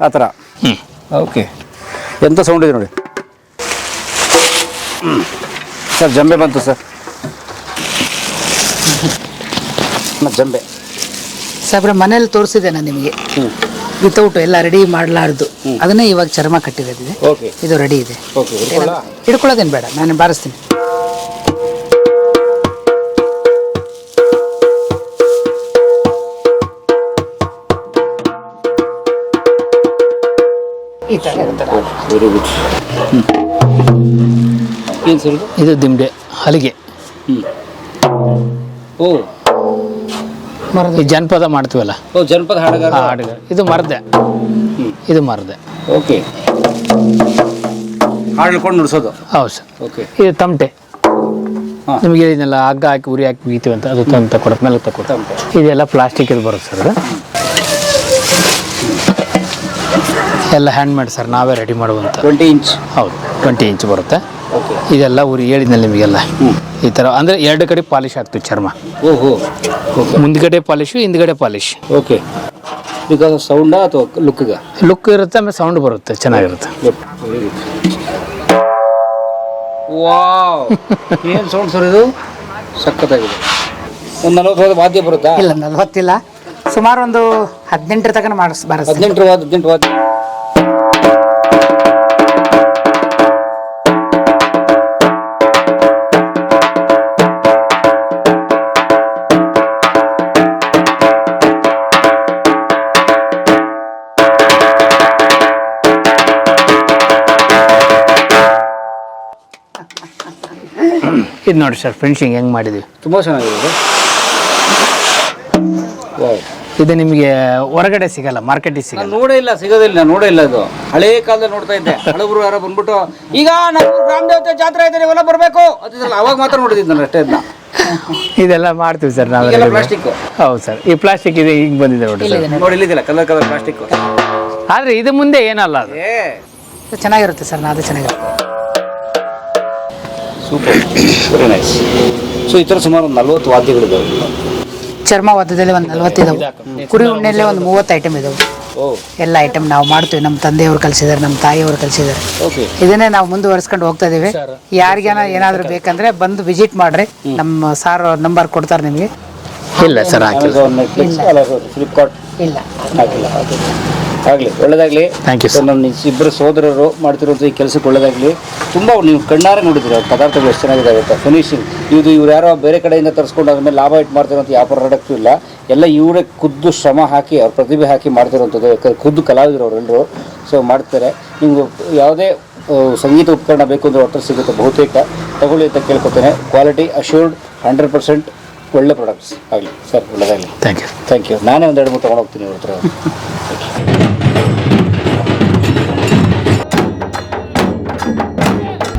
ಆ ಥರ. ಹ್ಞೂ ಓಕೆ. ಎಂಥ ಸೌಂಡ್ ಇದೆ ನೋಡಿ. ಸರ್ ಜಂಬೆ ಬಂತು ಸರ್. ಮತ್ತು ಜಂಬೆ. ಸಾಬ್ರ ಮನೇಲಿ ತೋರಿಸಿದೆ ನಾನು ನಿಮಗೆ. ವಿತೌಟ್ ಎಲ್ಲ ರೆಡಿ ಮಾಡಲಾರ್ದು. ಅದನ್ನೇ ಇವಾಗ ಚರ್ಮ ಕಟ್ಟಿರೋದಿದೆ. ಓಕೆ ಇದು ರೆಡಿ ಇದೆ. ಹಿಡ್ಕೊಳ್ಳೋದೇನು ಬೇಡ ನಾನು ಬಾರಿಸ್ತೀನಿ. ಈ ಥರ ಇರ್ತದೆ ವೆರಿ ಗುಡ್ ಏನು ಸರ್ ಇದು ದಿಂಬೆ ಹಲಿಗೆ. ಓ. ಈ ಜನಪದ ಮಾಡ್ತೀವಲ್ಲ? ಓ ಜನಪದ ಹಾಡುಗಾರ? ಆ ಇದು ಮರದೆ. ಇದು ಮರದೆ. ಓಕೆ. ಹಾಡ್ಕೊಂಡು ನುಡಿಸೋದು? ಹೌದು ಸರ್. ಓಕೆ. ಇದು ತಮಟೆ ನಿಮಗೆ ಇದನ್ನೆಲ್ಲ ಹಗ್ಗ ಹಾಕಿ ಉರಿ ಹಾಕಿ ಬೀತೀವಿ ಅಂತ ಅದು ತಂದು ತಕೊಡೋ ಮೇಲೆ ತಕೊಡ ಇದೆಲ್ಲ ಪ್ಲಾಸ್ಟಿಕ್ ಇದು ಬರುತ್ತೆ ಸರ್ ಅದು ಎಲ್ಲ ಹ್ಯಾಂಡ್ ಮೇಡ್ ಸರ್ ನಾವೇ ರೆಡಿ ಮಾಡುವಂಥ ಟ್ವೆಂಟಿ ಇಂಚ್ ಹೌದು ಟ್ವೆಂಟಿ ಇಂಚ್ ಬರುತ್ತೆ. ಇದೆಲ್ಲ ಊರಿ ಹೇಳಿದ್ನಲ್ಲ ನಿಮಗೆಲ್ಲ? ಈ ಥರ ಅಂದರೆ ಎರಡು ಕಡೆ ಪಾಲಿಶ್ ಆಗ್ತದೆ ಚರ್ಮ. ಓಹೋ ಓಕೆ. ಮುಂದ್ಗಡೆ ಪಾಲಿಶು ಹಿಂದ್ಗಡೆ ಪಾಲಿಶ್. ಓಕೆ. ಬಿಕಾಸ್ ಸೌಂಡ ಅಥವಾ ಲುಕ್ಗ ಲುಕ್ ಇರುತ್ತೆ ಆಮೇಲೆ ಸೌಂಡ್ ಬರುತ್ತೆ ಚೆನ್ನಾಗಿರುತ್ತೆ. ವಾವ್ ಏನು ಸೌಂಡ್ ಸರ್ ಇದು? ಸಖತ್ತಾಗಿದೆ. ಒಂದು ನಲವತ್ತು ವಾದ್ಯ ಬರುತ್ತಾ? ಇಲ್ಲ ನಲ್ವತ್ತಿಲ್ಲ. ಸುಮಾರು ಒಂದು ಹದಿನೆಂಟರ ತನಕ ಮಾಡಿಸ್ ಬರ ಹದಿನೆಂಟು ವಾದ್ಯ ಹದಿನೆಂಟು ವಾದ್ಯ. ಇದು ನೋಡಿ ಸರ್ ಫಿನಿಶಿಂಗ್ ಹೆಂಗೆ ಮಾಡಿದ್ವಿ. ತುಂಬ ಚೆನ್ನಾಗಿದೆ. ಇದು ವಾವ್. ಇದು ನಿಮಗೆ ಹೊರಗಡೆ ಸಿಗಲ್ಲ ಮಾರ್ಕೆಟಿಗೆ ಸಿಗಲ್ಲ ನಾನು ನೋಡೇ ಇಲ್ಲ ಸಿಗೋದಿಲ್ಲ ನಾನು ನೋಡೇ ಇಲ್ಲ ಇದು. ಹಳೆ ಕಾಲದಲ್ಲಿ ನೋಡ್ತಾ ಇದ್ದೆ. ಹಳಬರು ಯಾರೋ ಬಂದ್ಬಿಟ್ಟು ಈಗ ನಮ್ಮ ಗ್ರಾಮ ದೇವತೆ ಜಾತ್ರೆ ಇದೆ ನೀವೆಲ್ಲ ಬರಬೇಕು? ಅದಿಲ್ಲ ಅವಾಗ ಮಾತ್ರ ನೋಡಿದ್ದೀನಿ ನಾನು ಅಷ್ಟೇ ಇದನ್ನ ಇದೆಲ್ಲ ಮಾಡ್ತೀವಿ ಸರ್ ನಾವು ನಾವೆಲ್ಲ ಪ್ಲಾಸ್ಟಿಕ್ ಹೌದು ಸರ್ ಈ ಪ್ಲಾಸ್ಟಿಕ್ ಇದೆ ಈಗ ಬಂದಿದೆ ನೋಡಿ ಸರ್. ನೋಡಿ ಇಲ್ಲಿದ್ದಿಲ್ಲ ಕಲರ್ ಕಲರ್ ಪ್ಲಾಸ್ಟಿಕ್ ಆದ್ರೆ ಇದು ಮುಂದೆ ಏನಲ್ಲ ಅದು? ಚೆನ್ನಾಗಿರುತ್ತೆ ಸರ್ ನಾದು ಚೆನ್ನಾಗಿರುತ್ತೆ. ಸೂಪರ್ ವೆರಿ ನೈಸ್ ಸೊ ಈ ಥರ ಸುಮಾರು ಒಂದು ನಲ್ವತ್ತು ವಾದ್ಯಗಳಿದ್ದಾವೆ ಚರ್ಮ ವಾದ್ಯದಲ್ಲಿ ಒಂದು ನಲ್ವತ್ತಿದಾವೆ ಕುರಿ ಉಣ್ಣೆಲ್ಲೇ ಒಂದು ಮೂವತ್ತು ಐಟಮ್ ಇದಾವೆ. ಓ. ಎಲ್ಲ ಐಟಮ್ ನಾವು ಮಾಡ್ತೀವಿ. ನಮ್ಮ ತಂದೆಯವರು ಕಲಿಸಿದ್ದಾರೆ ನಮ್ಮ ತಾಯಿಯವರು ಕಲಿಸಿದ್ದಾರೆ ಓಕೆ ಇದನ್ನೇ ನಾವು ಮುಂದುವರಿಸ್ಕೊಂಡು ಹೋಗ್ತಾ ಇದೀವಿ. ಯಾರಿಗೇನ ಏನಾದರೂ ಬೇಕಂದ್ರೆ ಬಂದು ವಿಸಿಟ್ ಮಾಡ್ರಿ. ನಮ್ಮ ಸಾರ್ ನಂಬರ್ ಕೊಡ್ತಾರೆ ನಿಮಗೆ. ಇಲ್ಲ ಸರ್ ಇಲ್ಲ. ಹಾಕಿಲ್ಲ. ಆಗಲಿ ಒಳ್ಳೇದಾಗಲಿ. ಥ್ಯಾಂಕ್ ಯು ಸರ್ ನನ್ನ ಇಬ್ಬರು ಸೋದರರು ಮಾಡ್ತಿರೋದು ಈ ಕೆಲಸಕ್ಕೆ ಒಳ್ಳೇದಾಗಲಿ. ತುಂಬ ನೀವು ಕಣ್ಣಾರೆ ನೋಡಿದ್ರೆ ಅವ್ರ ಪದಾರ್ಥಗಳು ಎಷ್ಟು ಚೆನ್ನಾಗಿದೆ ಫಿನಿಶಿಂಗ್ ಇದು ಇವ್ರು ಯಾರೋ ಬೇರೆ ಕಡೆಯಿಂದ ತರಿಸ್ಕೊಂಡು ಅದ್ರ ಮೇಲೆ ಲಾಭ ಇಟ್ಟು ಮಾಡ್ತಿರೋಂಥ ಯಾವ ಪ್ರಾಡಕ್ಟು ಇಲ್ಲ. ಎಲ್ಲ ಇವರೇ ಖುದ್ದು ಶ್ರಮ ಹಾಕಿ ಅವ್ರ ಪ್ರತಿಭೆ ಹಾಕಿ ಮಾಡ್ತಿರೋಂಥದ್ದು ಯಾಕಂದ್ರೆ ಖುದ್ದು ಕಲಾವಿದರು ಅವರೆಲ್ಲರೂ ಸೊ ಮಾಡ್ತಾರೆ. ನಿಮ್ಗೆ ಯಾವುದೇ ಸಂಗೀತ ಉಪಕರಣ ಬೇಕು ಅಂದರೆ ಒಟ್ಟರೆ ಸಿಗುತ್ತೆ ಬಹುತೇಕ. ತಗೊಳ್ಳಿ ಅಂತ ಕೇಳ್ಕೊತೇನೆ. ಕ್ವಾಲಿಟಿ ಅಶ್ಯೂರ್ಡ್ ಹಂಡ್ರೆಡ್ ಪರ್ಸೆಂಟ್ ಒಳ್ಳೆ ಪ್ರಾಡಕ್ಟ್ಸ್ ಆಗಲಿ ಸರ್ ಒಳ್ಳೆದಾಗಲಿ. ಥ್ಯಾಂಕ್ ಯು ಥ್ಯಾಂಕ್ ಯು ನಾನೇ ಒಂದೆರಡು ಮೂರು ತೊಗೊಂಡೋಗ್ತೀನಿ ಇವ್ರ ಹತ್ರ.